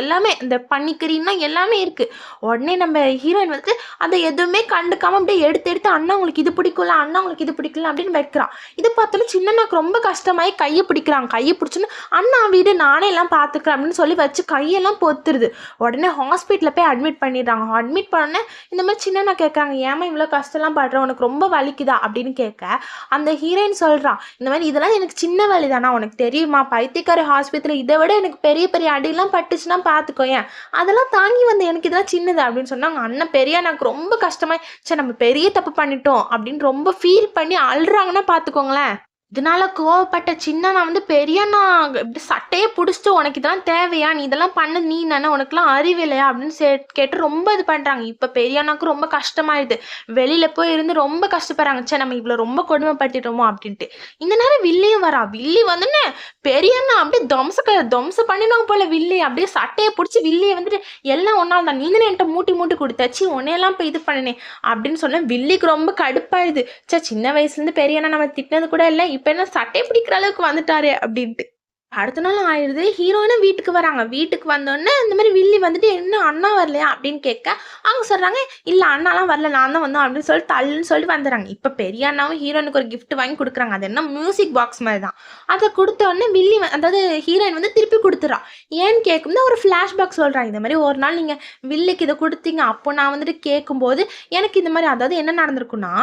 எல்லாமே இந்த பன்னிக்கறின்னா எல்லாமே இருக்குது உடனே நம்ம ஹீரோயின் வந்து அதை எதுவுமே கண்டுக்காமல் அப்படியே எடுத்து எடுத்து அண்ணா உங்களுக்கு இது பிடிக்கல அண்ணா உங்களுக்கு இது பிடிக்கல அப்படின்னு வைக்கிறான் இது பார்த்தாலும் சின்னண்ணாக்கு ரொம்ப கஷ்டமாயி கையை பிடிக்கிறாங்க கையை பிடிச்சுன்னு அண்ணா வீடு நானே எல்லாம் பார்த்துக்கிறேன் அப்படின்னு சொல்லி வச்சு கையெல்லாம் பொத்துருது. உடனே ஹாஸ்பிட்டலில் போய் அட்மிட் பண்ணிடுறாங்க. அட்மிட் பண்ண இந்த மாதிரி சின்னண்ணா கேட்குறாங்க ஏமா இவ்வளோ கஷ்டம்லாம் படுற? உனக்கு ரொம்ப வலிக்குதா? அப்படின்னு கேட்க அந்த ஹீரோயின் சொல்கிறான் இந்த மாதிரி இதெல்லாம் எனக்கு சின்ன வலி தானா உனக்கு தெரியுமா? பைத்தியக்கார ஹாஸ்பிட்டல் இதை விட எனக்கு பெரிய பெரிய அடியெல்லாம் பட்டுச்சுன்னா பார்த்துக்கோ ஏன்? அதெல்லாம் தாங்கி வந்து எனக்கு இதெல்லாம் சின்னது. அப்படின்னு சொன்னாங்க அண்ணன் பெரிய எனக்கு ரொம்ப கஷ்டமா சரி நம்ம பெரிய தப்பு பண்ணிட்டோம். அப்படின்னு ரொம்ப ஃபீல் பண்ணி அழுறாங்கன்னா பார்த்துக்கோங்களேன் இதனால கோவப்பட்ட சின்ன நான் வந்து பெரிய நான் இப்படி சட்டையே பிடிச்சிட்டு உனக்கு இதெல்லாம் தேவையா? நீ இதெல்லாம் பண்ண நீ என்ன உனக்குலாம் அறிவு இல்லையா? அப்படின்னு சே கேட்டு ரொம்ப இது பண்ணுறாங்க இப்போ பெரியண்ணாக்கு ரொம்ப கஷ்டமாயிடுது வெளியில் போய் இருந்து ரொம்ப கஷ்டப்படுறாங்க. சே நம்ம இவ்வளோ ரொம்ப கொடுமைப்படுத்திட்டோமோ அப்படின்ட்டு. இந்த நேரம் வில்லியும் வரா. வில்லி வந்துன்னு பெரியண்ணா அப்படியே தம்ச தம்ச பண்ணிடுவாங்க போல வில்லி. அப்படியே சட்டையை பிடிச்சி வில்லியை வந்துட்டு எல்லாம் ஒன்றால் தான். நீ தானே என்கிட்ட மூட்டி மூட்டி கொடுத்தாச்சு உன்னையெல்லாம் இப்போ இது பண்ணினேன் அப்படின்னு சொன்னேன் வில்லிக்கு ரொம்ப கடுப்பாயிடுது சே சின்ன வயசுலேருந்து பெரியண்ணா நம்ம திட்டினது கூட இல்லை. இப்போ என்ன சட்டை பிடிக்கிற அளவுக்கு வந்துட்டாரு அப்படின்ட்டு. அடுத்த நாள் ஆயிடுது. ஹீரோயினும் வீட்டுக்கு வராங்க. வீட்டுக்கு வந்தோடனே இந்த மாதிரி வில்லி வந்துட்டு என்ன அண்ணா வரலையா? அப்படின்னு கேட்க அவங்க சொல்கிறாங்க இல்லை அண்ணாலாம் வரல. நான் தான் வந்தோம் அப்படின்னு சொல்லிட்டு தள்ளுன்னு சொல்லிட்டு வந்துடுறாங்க. இப்போ பெரிய அண்ணாவும் ஹீரோயினுக்கு ஒரு கிஃப்ட் வாங்கி கொடுக்குறாங்க. அது என்ன? மியூசிக் பாக்ஸ் மாதிரி தான். அதை கொடுத்தோடனே வில்லி அதாவது ஹீரோயின் வந்து திருப்பி கொடுத்துறா. ஏன்னு கேட்கும்போது ஒரு ஃப்ளாஷ்பேக் சொல்கிறாங்க இந்த மாதிரி ஒரு நாள் நீங்கள் வில்லிக்கு இதை கொடுத்தீங்க. அப்போ நான் வந்துட்டு கேட்கும்போது எனக்கு இந்த மாதிரி அதாவது என்ன நடந்திருக்குன்னா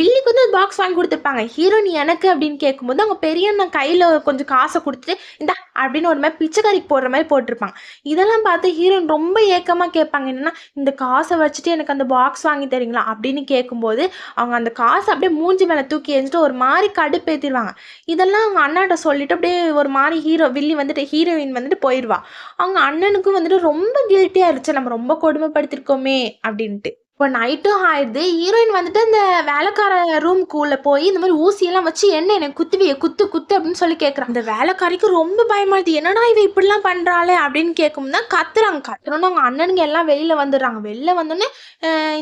வில்லிக்கு வந்து பாக்ஸ் வாங்கி கொடுத்துருப்பாங்க. ஹீரோயின் எனக்கு அப்படின்னு கேட்கும்போது அவங்க பெரிய அண்ணன் கையில் கொஞ்சம் காசை கொடுத்துட்டு இந்த அப்படின்னு ஒரு மாதிரி பிச்சைக்காரிக்கு போடுற மாதிரி போட்டிருப்பாங்க. இதெல்லாம் பார்த்து ஹீரோயின் ரொம்ப ஏக்கமாக கேட்பாங்க. என்னன்னா இந்த காசை வச்சுட்டு எனக்கு அந்த பாக்ஸ் வாங்கி தரீங்களா? அப்படின்னு கேட்கும்போது அவங்க அந்த காசை அப்படியே மூஞ்சி மேலே தூக்கி எரிஞ்சிட்டு ஒரு மாதிரி கடுப்பேற்றிடுவாங்க இதெல்லாம் அவங்க அண்ணாட்ட சொல்லிட்டு அப்படியே ஒரு மாதிரி ஹீரோ வில்லி வந்துட்டு ஹீரோயின் வந்துட்டு போயிடுவா அவங்க அண்ணனுக்கும் வந்துட்டு ரொம்ப கில்ட்டியாக இருந்துச்சு நம்ம ரொம்ப கொடுமைப்படுத்திருக்கோமே அப்படின்ட்டு. இப்போ நைட்டும் ஆயிடுது. ஹீரோயின் வந்துட்டு அந்த வேலைக்கார ரூம்குள்ளே போய் இந்த மாதிரி ஊசியெல்லாம் வச்சு என்ன எனக்கு குத்துவிய குத்து குத்து அப்படின்னு சொல்லி கேட்குறான் அந்த வேலைக்காரிக்கு ரொம்ப பயமாடுது என்னடா இவ இப்படிலாம் பண்ணுறாளே அப்படின்னு கேட்கும் தான் கத்துறாங்க. கத்துறோன்னு அவங்க அண்ணனுங்க எல்லாம் வெளியில் வந்துடுறாங்க. வெளில வந்தோடனே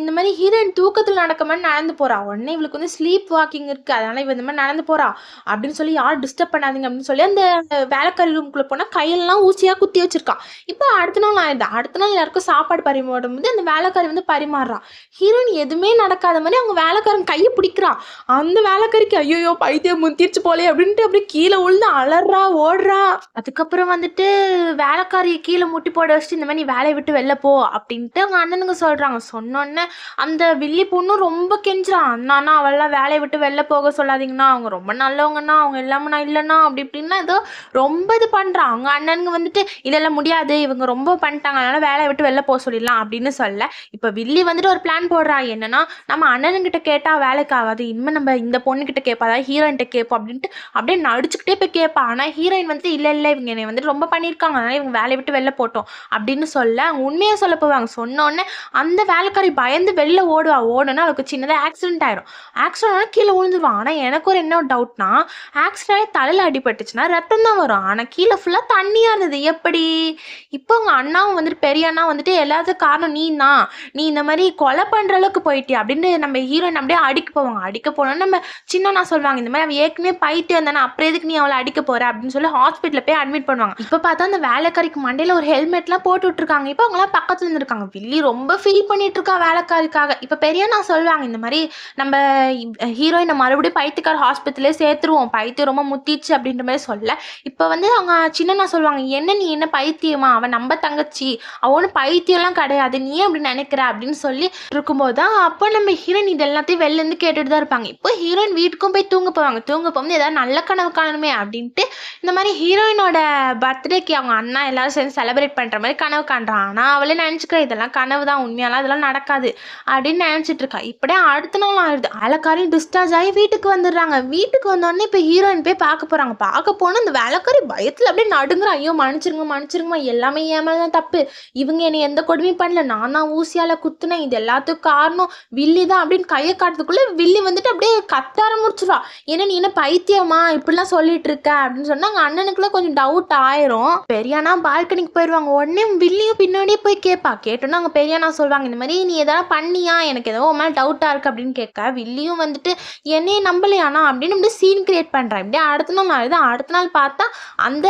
இந்த மாதிரி ஹீரோயின் தூக்கத்தில் நடக்க மாதிரி நடந்து போறா. உடனே இவளுக்கு வந்து ஸ்லீப் வாக்கிங் இருக்குது அதனால இவ இந்த மாதிரி நடந்து போறா. அப்படின்னு சொல்லி யாரும் டிஸ்டர்ப் பண்ணாதீங்க அப்படின்னு சொல்லி அந்த வேலைக்காரி ரூம்குள்ளே போனால் கையெல்லாம் ஊசியாக குத்தி வச்சிருக்கா. இப்போ அடுத்த நாள் ஆயிடுது. அடுத்த நாள் எல்லாருக்கும் சாப்பாடு பரிமாறும் போது அந்த வேலைக்காரி வந்து பரிமாறுறான் ஹீரோயின் எதுவுமே நடக்காத மாதிரி அவங்க வேலைக்காரன் கையை பிடிக்கிறான். அந்த வேலைக்காரிக்கு ஐயோயோ பைத்தியம் முத்திருச்சு போலே அப்படின்ட்டு அப்படியே கீழே உழுந்து அலறா ஓடுறா. அதுக்கப்புறம் வந்துட்டு வேலைக்காரியை கீழே முட்டி போட வச்சுட்டு இந்த மாதிரி நீ வேலையை விட்டு வெளில போ அப்படின்ட்டு அவங்க அண்ணனுங்க சொல்றாங்க. சொன்னோன்னே அந்த வில்லி பொண்ணும் ரொம்ப கெஞ்சுறா அண்ணாண்ணா அவள்லாம் வேலையை விட்டு வெளில போக சொல்லாதீங்கண்ணா. அவங்க ரொம்ப நல்லவங்கண்ணா. அவங்க இல்லாம நான் இல்லைண்ணா. அப்படி இப்படின்னா ஏதோ ரொம்ப இது பண்ணுறான் அவங்க அண்ணனுங்க வந்துட்டு இதெல்லாம் முடியாது. இவங்க ரொம்ப பண்ணிட்டாங்க. அதனால வேலையை விட்டு வெளில போக சொல்லிடலாம். அப்படின்னு சொல்ல இப்போ வில்லி வந்துட்டு ஒரு பிளான் போடுறா. என்னன்னா நம்ம அண்ணனுங்கிட்ட கேட்டால் வேலைக்கு ஆகாது இனிமே நம்ம இந்த பொண்ணுக்கிட்ட கேட்பா அதாவது ஹீரோயின்கிட்ட கேட்போம் அப்படின்ட்டு அப்படியே நடிச்சுக்கிட்டே போய் கேட்பா ஆனால் ஹீரோயின் வந்து இல்லை இல்லை இவங்க என்னை வந்துட்டு ரொம்ப பண்ணியிருக்காங்க. அதனால் இவங்க வேலையை விட்டு வெளில போட்டோம் அப்படின்னு சொல்ல அவங்க உண்மையாக சொல்ல போவாங்க. சொன்னோடனே அந்த வேலைக்காரி பயந்து வெளில ஓடுவா. ஓடுனா அவளுக்கு சின்னதாக ஆக்சிடென்ட் ஆயிரும் ஆக்சிடென்ட் ஆனால் கீழே விழுந்துருவான் ஆனால் எனக்கு ஒரு என்ன டவுட்னா ஆக்சிடென்ட் ஆகி தலையில் அடிபட்டுச்சுன்னா ரத்தம் தான் வரும். ஆனால் கீழே ஃபுல்லாக தண்ணியாக இருந்தது. எப்படி? இப்போ அவங்க அண்ணாவும் வந்துட்டு பெரிய அண்ணா வந்துட்டு எல்லாத்துக்கும் காரணம் நீ தான். நீ இந்த மாதிரி கொலை பண்ணுற அளவுக்கு போயிட்டே அப்படின்னு நம்ம ஹீரோயின் அப்படியே அடிக்க போவாங்க. அடிக்க போனோம் நம்ம சின்ன அண்ணா சொல்லுவாங்க இந்த மாதிரி அவன் ஏற்கனவே பைத்தியம் வந்தானே அப்புறம் எதுக்கு நீ அவளை அடிக்க போகிற அப்படின்னு சொல்லி ஹாஸ்பிட்டலில் போய் அட்மிட் பண்ணுவாங்க. இப்போ பார்த்தா அந்த வேலைக்காரிக்கு மண்டையில் ஒரு ஹெல்மெட்லாம் போட்டு விட்ருக்காங்க இப்போ அவங்களாம் பக்கத்தில் இருந்திருக்காங்க. வில்லி ரொம்ப ஃபீல் பண்ணிட்டு இருக்கா வேலைக்காரிக்காக. இப்போ பெரிய நான் சொல்லுவாங்க இந்த மாதிரி நம்ம ஹீரோயினை மறுபடியும் பைத்தியக்கார ஹாஸ்பிட்டலே சேர்த்துருவோம். பைத்தியம் ரொம்ப முத்திச்சு அப்படின்ற மாதிரி சொல்ல. இப்போ வந்து அவங்க சின்னண்ணா சொல்லுவாங்க என்ன நீ என்ன பைத்தியமா? அவன் நம்ம தங்கச்சி. அவன் பைத்தியம்லாம் கிடையாது. நீ அப்படி நினைக்கிற? அப்படின்னு சொல்லி இருக்கும்போது தான் அப்போ நம்ம ஹீரோயின் இது எல்லாத்தையும் வெளிலேருந்து கேட்டுட்டு தான் இருப்பாங்க. இப்போ ஹீரோயின் வீட்டுக்கும் போய் தூங்க போவாங்க. தூங்க போகும்போது ஏதாவது நல்ல கனவு காணணுமே அப்படின்ட்டு இந்த மாதிரி ஹீரோயினோட பர்த்டேக்கு அவங்க அண்ணா எல்லாரும் சேர்ந்து செலிப்ரேட் பண்ணுற மாதிரி கனவு காண்றான் ஆனால் அவளே நினச்சிக்கிறா இதெல்லாம் கனவு தான் உண்மையாலாம் இதெல்லாம் நடக்காது. அப்படின்னு நினச்சிட்டு இருக்கா. இப்படியே அடுத்த நாள் ஆயிடுது. அலக்காரையும் டிஸ்சார்ஜ் ஆகி வீட்டுக்கு வந்துடுறாங்க. வீட்டுக்கு வந்தோடனே இப்போ ஹீரோயின் போய் பார்க்க போகிறாங்க பார்க்க போனால் அந்த வேலைக்காரி பயத்தில் அப்படியே நடுங்குறான் ஐயோ மன்னிச்சிருங்க மன்னிச்சிருங்கம்மா. எல்லாமே ஏமாதான் தான் தப்பு. இவங்க என்னை எந்த கொடுமையும் பண்ணல. நான் தான் ஊசியால் குத்துனேன். இது எல்லாத்துக்கும் காரணம் வில்லி தான் அப்படின்னு கையை காட்டுறதுக்குள்ளே வில்லி வந்துட்டு அப்படியே கத்த ஆரம்பிச்சிருவா ஏன்னா நீ என்ன பைத்தியமா? இப்படிலாம் சொல்லிட்டு இருக்க அப்படின்னு சொன்னா அவங்க அண்ணனுக்குலாம் கொஞ்சம் டவுட் ஆயிரும். பெரியானா பால்கனிக்கு போயிடுவாங்க உடனே வில்லியும் பின்னாடியே போய் கேட்பா. கேட்டோன்னா அவங்க பெரியானா சொல்லுவாங்க இந்த மாதிரி நீ எதாவது பண்ணியா? எனக்கு ஏதோ உன் மேலே டவுட்டாக இருக்கு அப்படின்னு கேட்க வில்லியும் வந்துட்டு என்னையே நம்பலையானா அப்படின்னு இப்படி சீன் கிரியேட் பண்ணுறேன் இப்படியே அடுத்த நாள் ஆயிடுது. அடுத்த நாள் பார்த்தா அந்த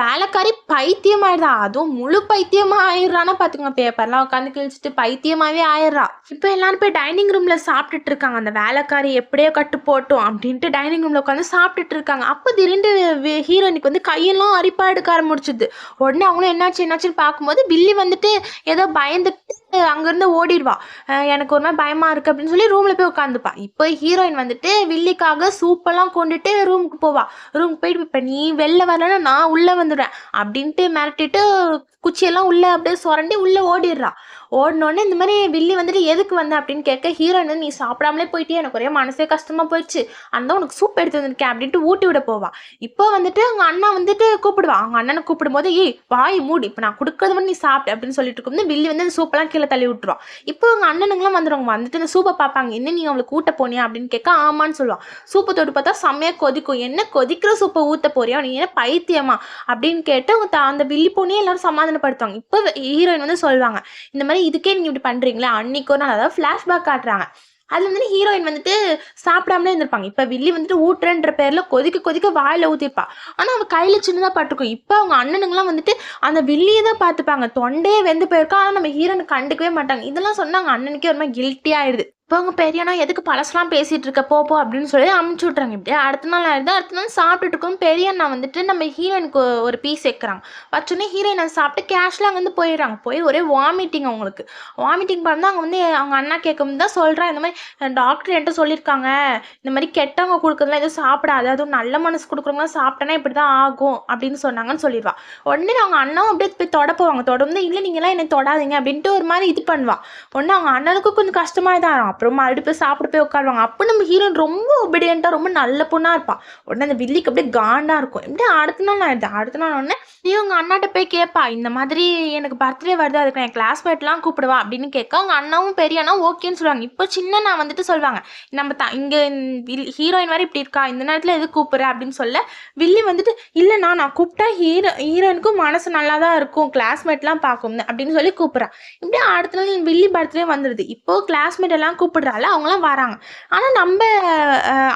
வேலைக்காரி பைத்தியம் ஆயிடுதா அதுவும் முழு பைத்தியமா ஆயிடுறானா பார்த்துக்கோங்க பேப்பர்லாம் உட்காந்து கிழிச்சிட்டு பைத்தியமாவே ஆயிடுறா. இப்போ எல்லாரும் போய் டைனிங் ரூம்ல சாப்பிட்டுட்டு இருக்காங்க. அந்த வேலைக்காரி எப்படியோ கட்டு போட்டோம் அப்படின்ட்டு டைனிங் ரூம்ல உட்காந்து சாப்பிட்டுட்டு இருக்காங்க. அப்போ திடீர்னு ஹீரோயினுக்கு வந்து கையெல்லாம் அரிப்பா எடுக்க ஆரம்பிச்சிடுது உடனே அவங்களும் என்னாச்சு என்னாச்சுன்னு பார்க்கும்போது பில்லி வந்துட்டு ஏதோ பயந்துட்டு அங்கேருந்து ஓடிடுவா. எனக்கு ஒரு மாதிரி பயமா இருக்கு அப்படின்னு சொல்லி ரூம்ல போய் உட்காந்துப்பா இப்போ ஹீரோயின் வந்துட்டு வில்லிக்காக சூப்பெல்லாம் கொண்டுட்டு ரூமுக்கு போவா. ரூமுக்கு போயிட்டு இப்போ நீ வெளில வரலன்னா நான் உள்ள வந்துடுவேன் அப்படின்ட்டு மிரட்டிட்டு குச்சியெல்லாம் உள்ள அப்படியே சுரண்டி உள்ள ஓடிடுறா. ஓடினோடனே இந்த மாதிரி வில்லி வந்துட்டு எதுக்கு வந்த அப்படின்னு கேட்க ஹீரோயின் வந்து நீ சாப்பிடாமலே போயிட்டே எனக்கு ஒரே மனசே கஷ்டமாக போயிடுச்சு. அந்த உனக்கு சூப் எடுத்து வந்திருக்கேன் அப்படின்ட்டு ஊட்டி விட போவா. இப்போ வந்துட்டு அவங்க அண்ணா வந்துட்டு கூப்பிடுவா. அவங்க அண்ணனை கூப்பிடும்போது ஏய் வாய் மூடி. இப்போ நான் கொடுக்கறது வந்து நீ சாப்பிட்டு அப்படின்னு சொல்லிட்டு இருக்கும்போது வில்லி வந்து அந்த சூப்பெல்லாம் கீழே தள்ளி விட்டுருவான் இப்போ அவங்க அண்ணனுங்களாம் வந்துடுவாங்க வந்துட்டு இந்த சூப்பை பார்ப்பாங்க. என்ன நீ அவளுக்கு ஊட்ட போனியா? அப்படின்னு கேட்க ஆமான்னு சொல்லுவான் சூப்பை தொட்டு பார்த்தா செம்மையாக கொதிக்கும். என்ன கொதிக்கிற சூப்பை ஊற்ற போறியா? நீ என்ன பைத்தியமா? அப்படின்னு கேட்டு அவங்க அந்த வில்லி பொண்ணையும் எல்லாரும் சமாதானப்படுத்துவாங்க. இப்போ ஹீரோயின் வந்து சொல்லுவாங்க இந்த மாதிரி இதுக்கே நீங்கள் இப்படி பண்ணுறீங்களே அன்னைக்கு ஒரு நாள் அதாவது ஃப்ளாஷ்பேக் காட்டுறாங்க. அதில் வந்துட்டு ஹீரோயின் வந்துட்டு சாப்பிடாமலே இருந்திருப்பாங்க. இப்போ வில்லி வந்துட்டு ஊட்டுறன்ற பேரில் கொதிக்க கொதிக்க வாயில் ஊற்றிருப்பா ஆனால் அவங்க கையில் சின்னதாக பட்டிருக்கும். இப்போ அவங்க அண்ணனுங்கலாம் வந்துட்டு அந்த வில்லியை தான் பார்த்துப்பாங்க. தொண்டையே வெந்து போயிருக்கா ஆனால் நம்ம ஹீரோனை கண்டுக்கவே மாட்டாங்க. இதெல்லாம் சொன்னாங்க. அண்ணனுக்கே ஒரு மாதிரி கில்ட்டி ஆயிடுது. இப்போ அவங்க பெரியனா எதுக்கு பழசெல்லாம் பேசிகிட்டு இருக்க போ அப்படின்னு சொல்லி அமுச்சு விட்றாங்க இப்படியே அடுத்த நாள் ஆயிடுது. அடுத்த நாள் சாப்பிட்டுட்டு இருக்கோம் பெரியண்ணா வந்துட்டு நம்ம ஹீரோயினுக்கு ஒரு பீஸ் வைக்கிறாங்க வச்சோடனே ஹீரோயின் அதை சாப்பிட்டு கேஷ்லாம் அங்கே வந்து போயிடுறாங்க. போய் ஒரே வாமிட்டிங் அவங்களுக்கு. வாமிட்டிங் பண்ணால் அவங்க வந்து அவங்க அண்ணா கேட்கும் தான் சொல்கிறேன் இந்த மாதிரி டாக்டர் என்கிட்ட சொல்லியிருக்காங்க. இந்த மாதிரி கெட்டவங்க கொடுக்குறதுலாம் எதுவும் சாப்பிடாது. அதுவும் நல்ல மனசு கொடுக்குறவங்க சாப்பிட்டேன்னா இப்படி தான் ஆகும் அப்படின்னு சொன்னாங்கன்னு சொல்லிடுவா உடனே அவங்க அண்ணாவும் அப்படியே போய் தொடப்புவாங்க தொடர்ந்து இல்லை நீங்களாம் என்னை தொடாதீங்க. அப்படின்ட்டு ஒரு மாதிரி இது பண்ணுவான். உடனே அவங்க அண்ணனுக்கும் கொஞ்சம் கஷ்டமாக தான் அப்புறம் மறுபடியும் போய் சாப்பிட்டு போய் உட்காருவாங்க. அப்போ நம்ம ஹீரோயின் ரொம்ப ஒபீடியண்ட்டாக ரொம்ப நல்ல பொண்ணாக இருப்பாள் உடனே அந்த வில்லிக்கு அப்படியே காண்டாக இருக்கும். இப்படியே அடுத்த நாள் நான் அடுத்த நாள் உடனே நீ உங்கள் அண்ணாட்ட போய் கேட்பா இந்த மாதிரி எனக்கு பர்த்டே வருது. அதுக்கு என் கிளாஸ்மேட்லாம் கூப்பிடுவா. அப்படின்னு கேட்க அவங்க அண்ணாவும் பெரிய அண்ணா ஓகேன்னு சொல்லுவாங்க. இப்போ சின்ன நான் வந்துட்டு சொல்லுவாங்க நம்ம த இங்கே ஹீரோயின் மாதிரி இப்படி இருக்கா? இந்த நேரத்தில் எது கூப்பிட்ற? அப்படின்னு சொல்ல வில்லி வந்துட்டு இல்லைண்ணா நான் கூப்பிட்டா ஹீரோ ஹீரோயினுக்கும் மனசு நல்லா தான் இருக்கும் கிளாஸ்மேட்லாம் பார்க்கும். அப்படின்னு சொல்லி கூப்பிட்றா. இப்படியே அடுத்த நாள் வில்லி பர்த்டே வந்துடுது இப்போ கிளாஸ்மேட் எல்லாம் கூப்பிடுறால அவங்களாம் வராங்க. ஆனால் நம்ம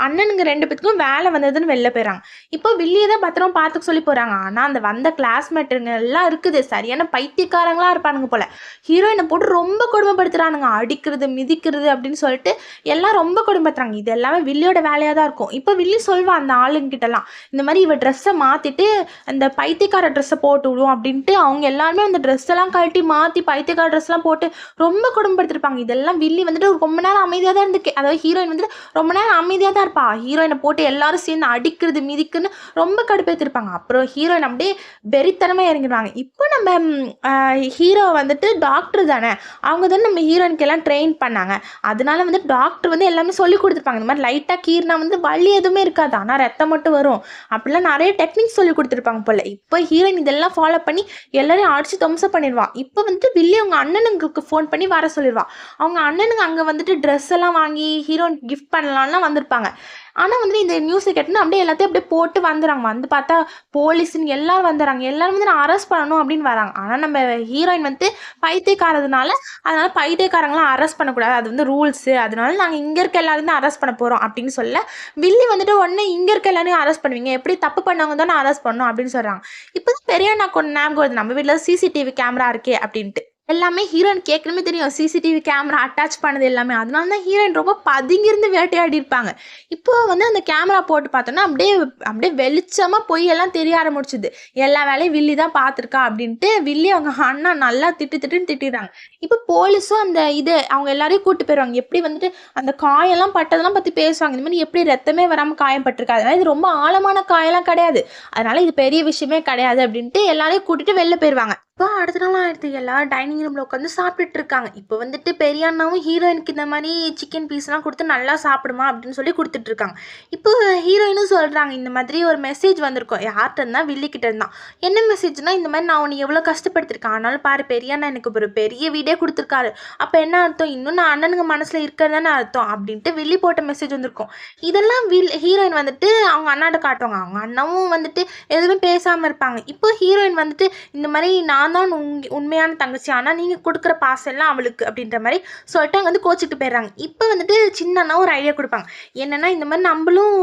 அண்ணனுங்க ரெண்டு பேத்துக்கும் வேலை வந்ததுன்னு வெளில போயிடறாங்க இப்போ வில்லியை தான் பத்திரமா பார்த்துக்க சொல்லி போகிறாங்க ஆனால் அந்த வந்த கிளாஸ்மேட்டுங்க எல்லாம் இருக்குது. சரியான பைத்தியக்காரங்களாம் இருப்பானுங்க போல. ஹீரோயினை போட்டு ரொம்ப கொடுமைப்படுத்துகிறானுங்க அடிக்கிறது மிதிக்கிறது அப்படின்னு சொல்லிட்டு எல்லாம் ரொம்ப கொடுமைப்படுத்துறாங்க. இது எல்லாமே வில்லியோட வேலையாக தான் இருக்கும். இப்போ வில்லி சொல்வா அந்த ஆளுங்கிட்டலாம். இந்த மாதிரி இவ ட்ரெஸ்ஸை மாற்றிட்டு அந்த பைத்தியக்கார ட்ரெஸ்ஸை போட்டு விடுவோம் அப்படின்ட்டு அவங்க எல்லாருமே அந்த ட்ரெஸ் எல்லாம் கழட்டி மாற்றி பைத்தியக்கார ட்ரெஸ்லாம் போட்டு ரொம்ப கொடுமைப்படுத்திருப்பாங்க. இதெல்லாம் வில்லி வந்துட்டு ரொம்ப நேரம் அமைதியாக தான் இருந்து அதாவது ஹீரோயின் வந்துட்டு ரொம்ப நேரம் அமைதியாக தான் இருப்பா. ஹீரோயினை போட்டு எல்லாரும் சேர்ந்து அடிக்கிறது மிதிக்குன்னு ரொம்ப கடுப்பேற்றிருப்பாங்க அப்புறம் ஹீரோயின் அப்படியே வெறித்தனமாக இறங்கிடுவாங்க. இப்போ நம்ம ஹீரோ வந்துட்டு டாக்டர் தானே. அவங்க தானே நம்ம ஹீரோயினுக்கு எல்லாம் ட்ரெயின் பண்ணாங்க. அதனால வந்து டாக்டர் வந்து எல்லாமே சொல்லி கொடுத்துருப்பாங்க. இந்த மாதிரி லைட்டாக கீறினா வந்து வலி எதுவுமே இருக்காது. ஆனால் ரத்தம் மட்டும் வரும். அப்படிலாம் நிறைய டெக்னிக்ஸ் சொல்லி கொடுத்துருப்பாங்க போல. இப்போ ஹீரோயின் இதெல்லாம் ஃபாலோ பண்ணி எல்லாரையும் அடிச்சு துவம்சம் பண்ணிடுவான் இப்போ வந்துட்டு வில்லி அவங்க அண்ணனுங்களுக்கு ஃபோன் பண்ணி வர சொல்லிடுவான் அவங்க அண்ணனுங்க அங்கே வந்துட்டு ட்ரெஸ் எல்லாம் வாங்கி ஹீரோயின் கிஃப்ட் பண்ணலாம்லாம் வந்திருப்பாங்க. ஆனால் வந்துட்டு இந்த நியூஸை கேட்டுன்னு அப்படியே எல்லாத்தையும் அப்படியே போட்டு வந்துடுறாங்க. வந்து பார்த்தா போலீஸ்னு எல்லாரும் வந்துடுறாங்க. எல்லாரும் வந்து நான் அரெஸ்ட் பண்ணணும் அப்படின்னு வராங்க. ஆனால் நம்ம ஹீரோயின் வந்து பைத்தியக்காரதுனால அதனால பைத்தியக்காரங்களாம் அரெஸ்ட் பண்ணக்கூடாது. அது வந்து ரூல்ஸு அதனால நாங்கள் இங்கே இருக்க எல்லாரும் தான் அரெஸ்ட் பண்ண போகிறோம் அப்படின்னு சொல்ல வில்லி வந்துட்டு உடனே இங்கே இருக்க எல்லாரையும் அரெஸ்ட் பண்ணுவீங்க. எப்படி தப்பு பண்ணவங்க தானே அரெஸ்ட் பண்ணணும் அப்படின்னு சொல்கிறாங்க இப்போ தான் பெரிய நான் கொஞ்சம் ஞாபகம் வருது. நம்ம வீட்டில் சிசிடிவி கேமரா இருக்கே அப்படின்ட்டு. எல்லாமே ஹீரோயின் கேட்கணுமே தெரியும். சிசிடிவி கேமரா அட்டாச் பண்ணது எல்லாமே. அதனால தான் ஹீரோயின் ரொம்ப பதுங்கிருந்து வேட்டையாடி இருப்பாங்க. இப்போ வந்து அந்த கேமரா போட்டு பார்த்தோன்னா அப்படியே அப்படியே வெளிச்சமாக பொய் எல்லாம் தெரிய ஆரம்பிச்சுது. எல்லா வேலையும் வில்லி தான் பார்த்துருக்கா அப்படின்ட்டு வில்லி அவங்க அண்ணா நல்லா திட்டு திட்டுன்னு திட்டிடுறாங்க. இப்போ போலீஸும் அந்த இது அவங்க எல்லாரையும் கூட்டு போயிடுவாங்க எப்படி வந்துட்டு அந்த காயெல்லாம் பட்டதெல்லாம் பற்றி பேசுவாங்க. இந்த மாதிரி எப்படி ரத்தமே வராமல் காயம் பட்டிருக்காது அதனால இது ரொம்ப ஆழமான காயெல்லாம் கிடையாது. அதனால இது பெரிய விஷயமே கிடையாது அப்படின்ட்டு எல்லாரையும் கூட்டிட்டு வெளில போயிடுவாங்க இப்போ அடுத்த நாள் ஆயிடுது. எல்லாரும் டைனிங் ரூமில் உட்காந்து சாப்பிட்டுட்டு இருக்காங்க. இப்போ வந்துட்டு பெரிய அண்ணாவும் ஹீரோயினுக்கு இந்த மாதிரி சிக்கன் பீஸ்லாம் கொடுத்து நல்லா சாப்பிடுமா அப்படின்னு சொல்லி கொடுத்துட்டு இருக்காங்க. இப்போ ஹீரோயினும் சொல்கிறாங்க இந்த மாதிரி ஒரு மெசேஜ் வந்திருக்கோம். யார்கிட்ட இருந்தால் வில்லிக்கிட்ட இருந்தான் என்ன மெசேஜ்னா இந்த மாதிரி நான் உன்னை எவ்வளோ கஷ்டப்படுத்திருக்கேன். ஆனாலும் பாரு பெரிய அண்ணா எனக்கு ஒரு பெரிய வீடே கொடுத்துருக்காரு. அப்போ என்ன அர்த்தம்? இன்னும் நான் அண்ணனுங்க மனசில் இருக்கிறதானே அர்த்தம் அப்படின்ட்டு வில்லி போட்ட மெசேஜ் வந்திருக்கும். இதெல்லாம் வில் ஹீரோயின் வந்துட்டு அவங்க அண்ணாட்ட காட்டுவாங்க. அவங்க அண்ணாவும் வந்துட்டு எதுவுமே பேசாமல் இருப்பாங்க. இப்போ ஹீரோயின் வந்துட்டு இந்த மாதிரி நான் தான் உங் உண்மையான தங்கச்சி ஆனால் நீங்கள் கொடுக்குற பாசம் எல்லாம் அவளுக்கு அப்படின்ற மாதிரி சொல்லிட்டு அங்கே வந்து கோச்சிட்டு போயிடுறாங்க. இப்போ வந்துட்டு சின்னன்னா ஒரு ஐடியா கொடுப்பாங்க. என்னென்னா இந்த மாதிரி நம்மளும்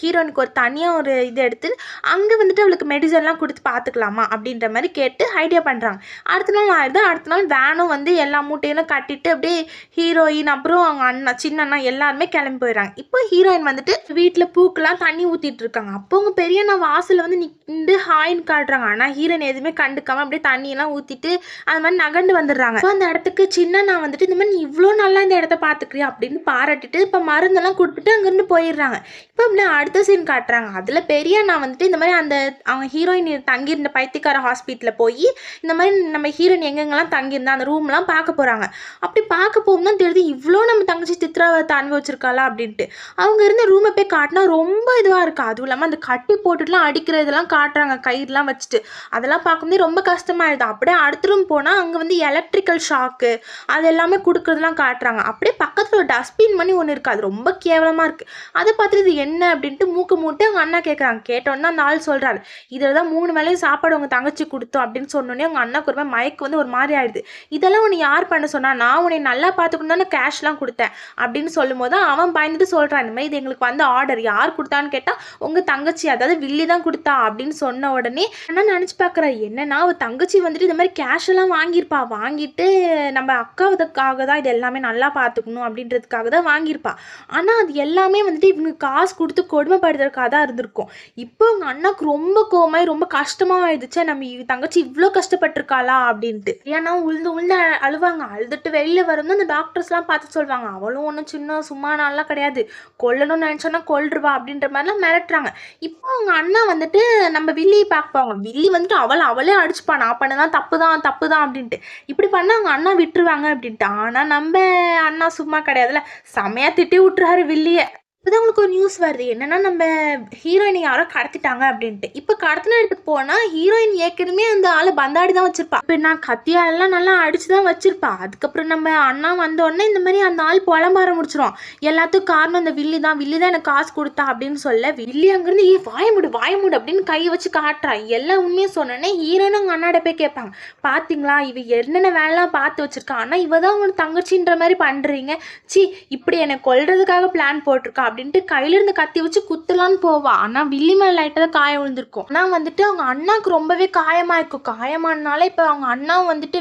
ஹீரோயினுக்கு ஒரு தனியாக ஒரு இது எடுத்து அங்கே வந்துட்டு அவளுக்கு மெடிசன்லாம் கொடுத்து பார்த்துக்கலாமா அப்படின்ற மாதிரி கேட்டு ஐடியா பண்ணுறாங்க அடுத்த நாள் ஆயிடுது. அடுத்த நாள் வேனும் வந்து எல்லா மூட்டையெல்லாம் கட்டிட்டு அப்படியே ஹீரோயின் அப்புறம் அவங்க அண்ணா சின்ன அண்ணா எல்லாருமே கிளம்பி போயிடுறாங்க. இப்போ ஹீரோயின் வந்துட்டு வீட்டில் பூக்கெல்லாம் தண்ணி ஊற்றிட்டு இருக்காங்க. அப்போ அவங்க பெரிய அண்ணா வாசலில் வந்து நின்று ஹாயின்னு காட்டுறாங்க. ஆனால் ஹீரோன் எதுவுமே கண்டுக்காமல் அப்படியே தண்ணியெல்லாம் ஊற்றிட்டு அது மாதிரி நகண்டு வந்துடுறாங்க. ஸோ அந்த இடத்துக்கு சின்ன அண்ணா வந்துட்டு இந்த மாதிரி இவ்வளோ நல்லா இந்த இடத்த பார்த்துக்கிறியா அப்படின்னு பாராட்டிட்டு இப்போ மருந்தெல்லாம் கொடுத்துட்டு அங்கேருந்து போயிடுறாங்க. இப்போ அப்படி அடுத்த சீன் காட்டுறாங்க. அதில் பெரிய அண்ணா வந்துட்டு இந்த மாதிரி அந்த அவங்க ஹீரோயின் தங்கியிருந்த பைத்தியக்கார ஹாஸ்பிட்டலில் போய் இந்த மாதிரி நம்ம ஹீரோயின் எங்கெங்கெல்லாம் தங்கியிருந்தா அந்த ரூம்லாம் பார்க்க போகிறாங்க அப்படி பார்க்க போகும்போது தெரியுது இவ்வளோ நம்ம தங்கச்சி சித்ராவத்தை அனுபவிச்சிருக்காளா அப்படின்ட்டு. அவங்க இருந்த ரூமை போய் காட்டினா ரொம்ப இதுவாக இருக்குது அதுவும் இல்லாமல் அந்த கட்டி போட்டுட்டுலாம் அடிக்கிற இதெல்லாம் காட்டுறாங்க கயிறுலாம் வச்சுட்டு. அதெல்லாம் பார்க்கும்போது ரொம்ப கஷ்டமாயிடுது. அப்படியே அடுத்த ரூம் போனால் அங்கே வந்து எலக்ட்ரிக்கல் ஷாக்கு அது எல்லாமே கொடுக்குறதுலாம் காட்டுறாங்க. அப்படியே பக்கத்தில் ஒரு டஸ்ட்பின் மணி ஒன்று இருக்குது அது ரொம்ப கேவலமாக இருக்குது அதை பார்த்துட்டு இது என்ன அப்படின்ட்டு மூக்கு மூட்டு அவங்க அண்ணா கேட்குறாங்க கேட்டோன்னே அந்த ஆள் சொல்கிறாரு இதில் தான் மூணு வேலையும் சாப்பாடு உங்கள் தங்கச்சி கொடுத்தோம் அப்படின்னு சொன்னோன்னே அவங்க அண்ணாக்கு ஒரு மயக்கு வந்து ஒரு மாதிரி ஆயிடுது. இதெல்லாம் உன்னை யார் பண்ண சொன்னால் நான் உன்னை நல்லா பார்த்துக்கணும் தானே கேஷ்லாம் கொடுத்தேன் அப்படின்னு சொல்லும் போது அவன் பயந்துட்டு சொல்கிறான் இந்த மாதிரி இது எங்களுக்கு வந்து ஆர்டர் யார் கொடுத்தான்னு கேட்டால் உங்கள் தங்கச்சி அதாவது வில்லி தான் கொடுத்தா அப்படின்னு அப்படின்னு சொன்ன உடனே ஆனால் நினச்சி பார்க்குறேன் என்னன்னா அவள் தங்கச்சி வந்துட்டு இந்த மாதிரி கேஷ் எல்லாம் வாங்கியிருப்பா. வாங்கிட்டு நம்ம அக்காவதுக்காக தான் இது எல்லாமே நல்லா பார்த்துக்கணும் அப்படின்றதுக்காக தான் வாங்கியிருப்பா. ஆனால் அது எல்லாமே வந்துட்டு இவங்க காசு கொடுத்து கொடுமைப்படுத்துறதுக்காக தான் இருந்திருக்கும். இப்போ அவங்க அண்ணாக்கு ரொம்ப கோமாய் ரொம்ப கஷ்டமாக ஆயிடுச்சு நம்ம தங்கச்சி இவ்வளோ கஷ்டப்பட்டிருக்காளா அப்படின்ட்டு. ஏன்னா உழுந்து உழுந்து அழுவாங்க. அழுதுட்டு வெளியில் வரும் அந்த டாக்டர்ஸ்லாம் பார்த்து சொல்லுவாங்க அவளும் ஒன்றும் சின்ன சும்மா நாளெலாம் கிடையாது. கொல்லணும்னு நினச்சோன்னா கொல்றுவா அப்படின்ற மாதிரிலாம் மிரட்டுறாங்க. இப்போ அவங்க அண்ணா வந்துட்டு நம்ம வில்லியை பார்க்க போவாங்க வில்லி வந்துட்டு அவளை அவளே அடிச்சுப்பா நான் பண்ணதான் தப்பு தான் தப்பு தான் அப்படின்ட்டு. இப்படி பண்ணால் அவங்க அண்ணா விட்டுருவாங்க அப்படின்ட்டு. ஆனால் நம்ம அண்ணா சும்மா கிடையாதுல்ல. செமையா திட்டி விட்டுறாரு வில்லியை. இப்போதான் உங்களுக்கு ஒரு நியூஸ் வருது. என்னன்னா நம்ம ஹீரோயினை யாரோ கடத்திட்டாங்க அப்படின்ட்டு. இப்போ கடத்தின இடத்துக்கு போனால் ஹீரோயின் ஏற்கனவே அந்த ஆளை பந்தாடி தான் வச்சிருப்பா. இப்போ நான் கத்தியாலெல்லாம் நல்லா அடிச்சு தான் வச்சிருப்பா. அதுக்கப்புறம் நம்ம அண்ணா வந்தோடனே இந்த மாதிரி அந்த ஆள் புலம்ப ஆரம்பிச்சிருவான் எல்லாத்துக்கும் காரணம் அந்த வில்லி தான். வில்லி தான் எனக்கு காசு கொடுத்தா அப்படின்னு சொல்ல வில்லி அங்கேருந்து ஏ வாய மூடு வாய மூடு அப்படின்னு கை வச்சு காட்டுறா எல்லா உண்மையும் சொன்னோன்னே ஹீரோன்னு அவங்க அண்ணாட போய் கேட்பாங்க. பாத்தீங்களா? இவ என்னென்ன வேலைலாம் பார்த்து வச்சிருக்கா? ஆனால் இவ தான் உனக்கு தங்கச்சின்ற மாதிரி பண்ணுறீங்க சி இப்படி என்னை கொல்றதுக்காக பிளான் போட்டிருக்கா அப்படின்ட்டு கையிலிருந்து கத்தி வச்சு குத்தலான்னு போவா. ஆனால் வில்லி மேலே லைட்டாக தான் விழுந்திருக்கும். ஆனால் வந்துட்டு அவங்க அண்ணாக்கு ரொம்பவே காயமா இருக்கும். காயமானால இப்போ அவங்க அண்ணா வந்துட்டு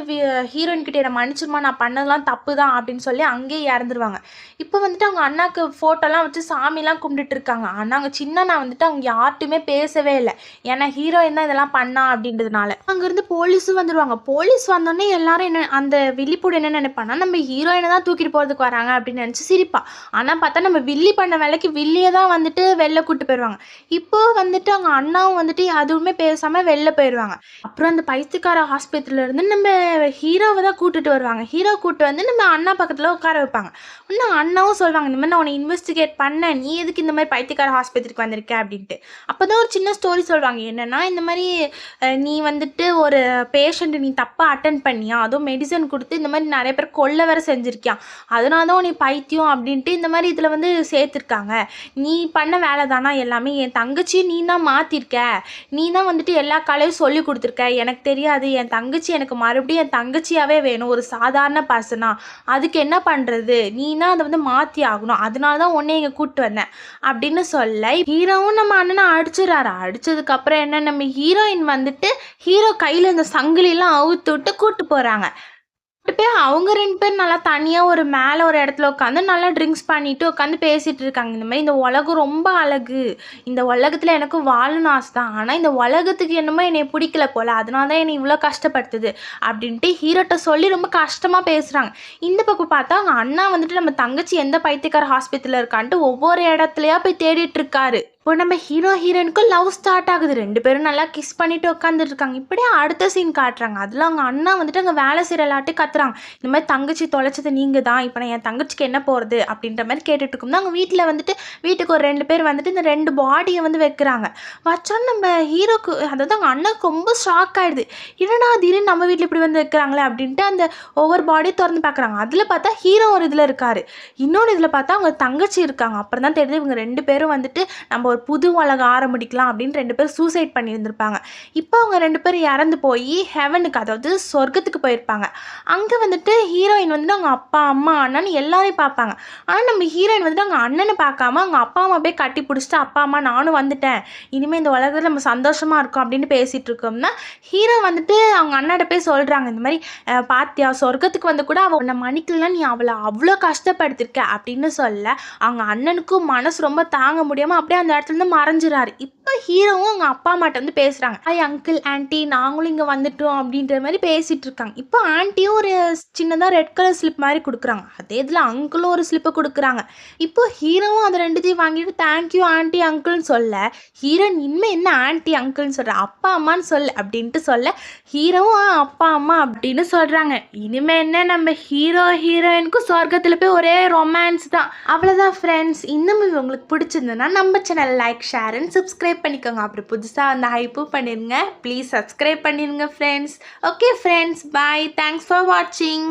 ஹீரோயின் கிட்ட என்ன மன்னிச்சிருமா நான் பண்ணதெல்லாம் தப்பு தான் அப்படின்னு சொல்லி அங்கேயே இறந்துருவாங்க. இப்போ வந்துட்டு அவங்க அண்ணாக்கு ஃபோட்டோலாம் வச்சு சாமிலாம் கும்பிட்டுட்டு இருக்காங்க. ஆனால் அவங்க சின்ன நான் வந்துட்டு அவங்க யார்ட்டுமே பேசவே இல்லை. ஏன்னா ஹீரோயின் தான் இதெல்லாம் பண்ணா அப்படின்றதுனால. அங்கேருந்து போலீஸும் வந்துடுவாங்க போலீஸ் வந்தோடனே எல்லாரும் என்ன அந்த வில்லிப்பூடு என்ன நினைப்பானா நம்ம ஹீரோயினை தான் தூக்கிட்டு போகிறதுக்கு வராங்க அப்படின்னு நினச்சி சிரிப்பா. ஆனால் பார்த்தா நம்ம வில்லி பண்ண வேலைக்கு வெளியே தான் வந்துட்டு வெளில கூட்டு போயிடுவாங்க. இப்போ வந்துட்டு அவங்க அண்ணாவும் வந்துட்டு அதுவுமே பேசாமல் வெளில போயிடுவாங்க. அப்புறம் அந்த பைத்தியக்கார ஹாஸ்பிட்டல்ல இருந்து நம்ம ஹீரோவை தான் கூட்டுட்டு வருவாங்க. ஹீரோ கூட்டு வந்து நம்ம அண்ணா பக்கத்தில் உட்கார வைப்பாங்க. இன்னும் அண்ணாவும் சொல்லுவாங்க இந்த மாதிரி நான் உன்னை இன்வெஸ்டிகேட் பண்ணேன். நீ எதுக்கு இந்த மாதிரி பைத்தியக்கார ஹாஸ்பத்திரிக்கு வந்திருக்க? அப்படின்ட்டு. அப்போ தான் ஒரு சின்ன ஸ்டோரி சொல்லுவாங்க என்னென்னா இந்த மாதிரி நீ வந்துட்டு ஒரு பேஷண்ட் நீ தப்பாக அட்டன் பண்ணியா? அதுவும் மெடிசன் கொடுத்து இந்த மாதிரி நிறைய பேர் கொல்ல வேற செஞ்சிருக்கியா? அதனால தான் உன்னை பைத்தியம் அப்படின்ட்டு இந்த மாதிரி இதில் வந்து சேர்த்துருக்காங்க. நீ பண்ண வேலை தானா எல்லாமே? என் தங்கச்சியை நீ தான் மாற்றிருக்க நீ தான் வந்துட்டு எல்லா கலையும் சொல்லி கொடுத்துருக்க. எனக்கு தெரியாது. என் தங்கச்சி எனக்கு மறுபடியும் என் தங்கச்சியாகவே வேணும். ஒரு சாதாரண பர்சனா அதுக்கு என்ன பண்ணுறது நீனா அதை வந்து மாற்றி ஆகணும். அதனால தான் உன்னை இங்கே கூப்பிட்டு வந்தேன். அப்படின்னு சொல்ல ஹீரோவும் நம்ம அண்ணனை அடிச்சிடறாரு. அடித்ததுக்கப்புறம் என்ன? நம்ம ஹீரோயின் வந்துட்டு ஹீரோ கையில் இந்த சங்கிலிலாம் அவுத்து விட்டு கூப்பிட்டு போகிறாங்க கூட்டு போய் அவங்க ரெண்டு பேரும் நல்லா தனியாக ஒரு மேலே ஒரு இடத்துல உட்காந்து நல்லா ட்ரிங்க்ஸ் பண்ணிவிட்டு உட்காந்து பேசிகிட்டு இருக்காங்க. இந்த மாதிரி இந்த உலகம் ரொம்ப அழகு. இந்த உலகத்தில் எனக்கு வாழணும் ஆசை தான். ஆனால் இந்த உலகத்துக்கு என்னமோ என்னை பிடிக்கல போல். அதனால தான் என்னை இவ்வளோ கஷ்டப்படுத்துது அப்படின்ட்டு ஹீரோட்ட சொல்லி ரொம்ப கஷ்டமாக பேசுகிறாங்க இந்த பக்கம் பார்த்தா அவங்க அண்ணா வந்துட்டு நம்ம தங்கச்சி எந்த பைத்தியக்கார ஹாஸ்பிட்டலில் இருக்கான்ட்டு ஒவ்வொரு இடத்துலையா போய் தேடிட்டு இருக்காரு. இப்போ நம்ம ஹீரோ ஹீரோயினுக்கும் லவ் ஸ்டார்ட் ஆகுது. ரெண்டு பேரும் நல்லா கிஸ் பண்ணிட்டு உட்காந்துட்டு இருக்காங்க இப்படியே அடுத்த சீன் காட்டுறாங்க. அதில் அவங்க அண்ணா வந்துட்டு அங்கே வேலை செய்கிற எல்லாட்டையும் கத்துறாங்க. இந்த மாதிரி தங்கச்சி தொலைச்சது நீங்கள் தான் இப்போ நான் என் தங்கச்சிக்கு என்ன போகிறது அப்படின்ற மாதிரி கேட்டுட்டு இருக்கோம். அவங்க வீட்டில் வந்துட்டு வீட்டுக்கு ஒரு ரெண்டு பேர் வந்துட்டு இந்த ரெண்டு பாடியை வந்து வைக்கிறாங்க. வச்சோன்னு நம்ம ஹீரோக்கு அதாவது அவங்க அண்ணாக்கு ரொம்ப ஷாக் ஆயிடுது. என்னடா திடீர்னு நம்ம வீட்டில் இப்படி வந்து வைக்கிறாங்களே அப்படின்ட்டு அந்த ஒவ்வொரு பாடியும் திறந்து பார்க்குறாங்க அதில் பார்த்தா ஹீரோ ஒரு இதில் இருக்காரு. இன்னொன்று இதில் பார்த்தா அவங்க தங்கச்சி இருக்காங்க. அப்புறம் தான் தெரியுது இவங்க ரெண்டு பேரும் வந்துட்டு நம்ம ஒரு புது உலகம் ஆரம்பிக்கலாம் அப்படின்னு ரெண்டு பேரும் சூசைட் பண்ணியிருந்திருப்பாங்க. இப்போ அவங்க ரெண்டு பேரும் இறந்து போய் ஹெவனுக்கு அதாவது சொர்க்கத்துக்கு போயிருப்பாங்க. அங்கே வந்துட்டு ஹீரோயின் வந்துட்டு அவங்க அப்பா அம்மா அண்ணன்னு எல்லாரையும் பார்ப்பாங்க. ஆனால் நம்ம ஹீரோயின் வந்துட்டு அவங்க அண்ணனை பார்க்காம அவங்க அப்பா அம்மா போய் கட்டி பிடிச்சிட்டு அப்பா அம்மா நானும் வந்துட்டேன். இனிமேல் இந்த உலகத்தில் நம்ம சந்தோஷமாக இருக்கோம் அப்படின்னு பேசிகிட்டு இருக்கோம்னா ஹீரோ வந்துட்டு அவங்க அண்ணாட்ட போய் சொல்கிறாங்க இந்த மாதிரி பாத்தியா சொர்க்கத்துக்கு வந்து கூட அவள் உன்னை மன்னிக்கலாம் நீ அவளை அவ்வளோ கஷ்டப்படுத்திருக்க அப்படின்னு சொல்ல அவங்க அண்ணனுக்கும் மனசு ரொம்ப தாங்க முடியாமல் அப்படியே அந்த இடத்துலருந்து மறைஞ்சிறாரு. இப்போ ஹீரோவும் அவங்க அப்பா அம்மாட்ட வந்து பேசுகிறாங்க அங்கிள் ஆன்ட்டி நாங்களும் இங்கே வந்துட்டோம் அப்படின்ற மாதிரி பேசிகிட்டு இருக்காங்க. இப்போ ஆன்ட்டியும் ஒரு சின்னதாக ரெட் கலர் ஸ்லிப் மாதிரி கொடுக்குறாங்க. அதே இதில் அங்கிளும் ஒரு ஸ்லிப்பை கொடுக்குறாங்க. இப்போ ஹீரோவும் அதை ரெண்டுத்தையும் வாங்கிட்டு தேங்க்யூ ஆன்ட்டி அங்கிள்னு சொல்ல. ஹீரோன் இனிமேல் என்ன ஆன்ட்டி அங்கிள்னு சொல்கிற அப்பா அம்மான்னு சொல்ல அப்படின்ட்டு சொல்ல ஹீரோவும் அப்பா அம்மா அப்படின்னு சொல்கிறாங்க இனிமே என்ன நம்ம ஹீரோ ஹீரோயினுக்கும் சொர்க்கத்தில் போய் ஒரே ரொமான்ஸ் தான். அவ்வளோதான் ஃப்ரெண்ட்ஸ் இந்த மூவி உங்களுக்கு பிடிச்சிருந்ததுன்னா நம்ம channel like share and subscribe பண்ணிக்கோங்க. அப்புறம் புதுசாக அந்த ஹைப்பும் பண்ணிடுங்க ப்ளீஸ் சப்ஸ்கிரைப் பண்ணிடுங்க friends okay friends bye thanks for வாட்சிங்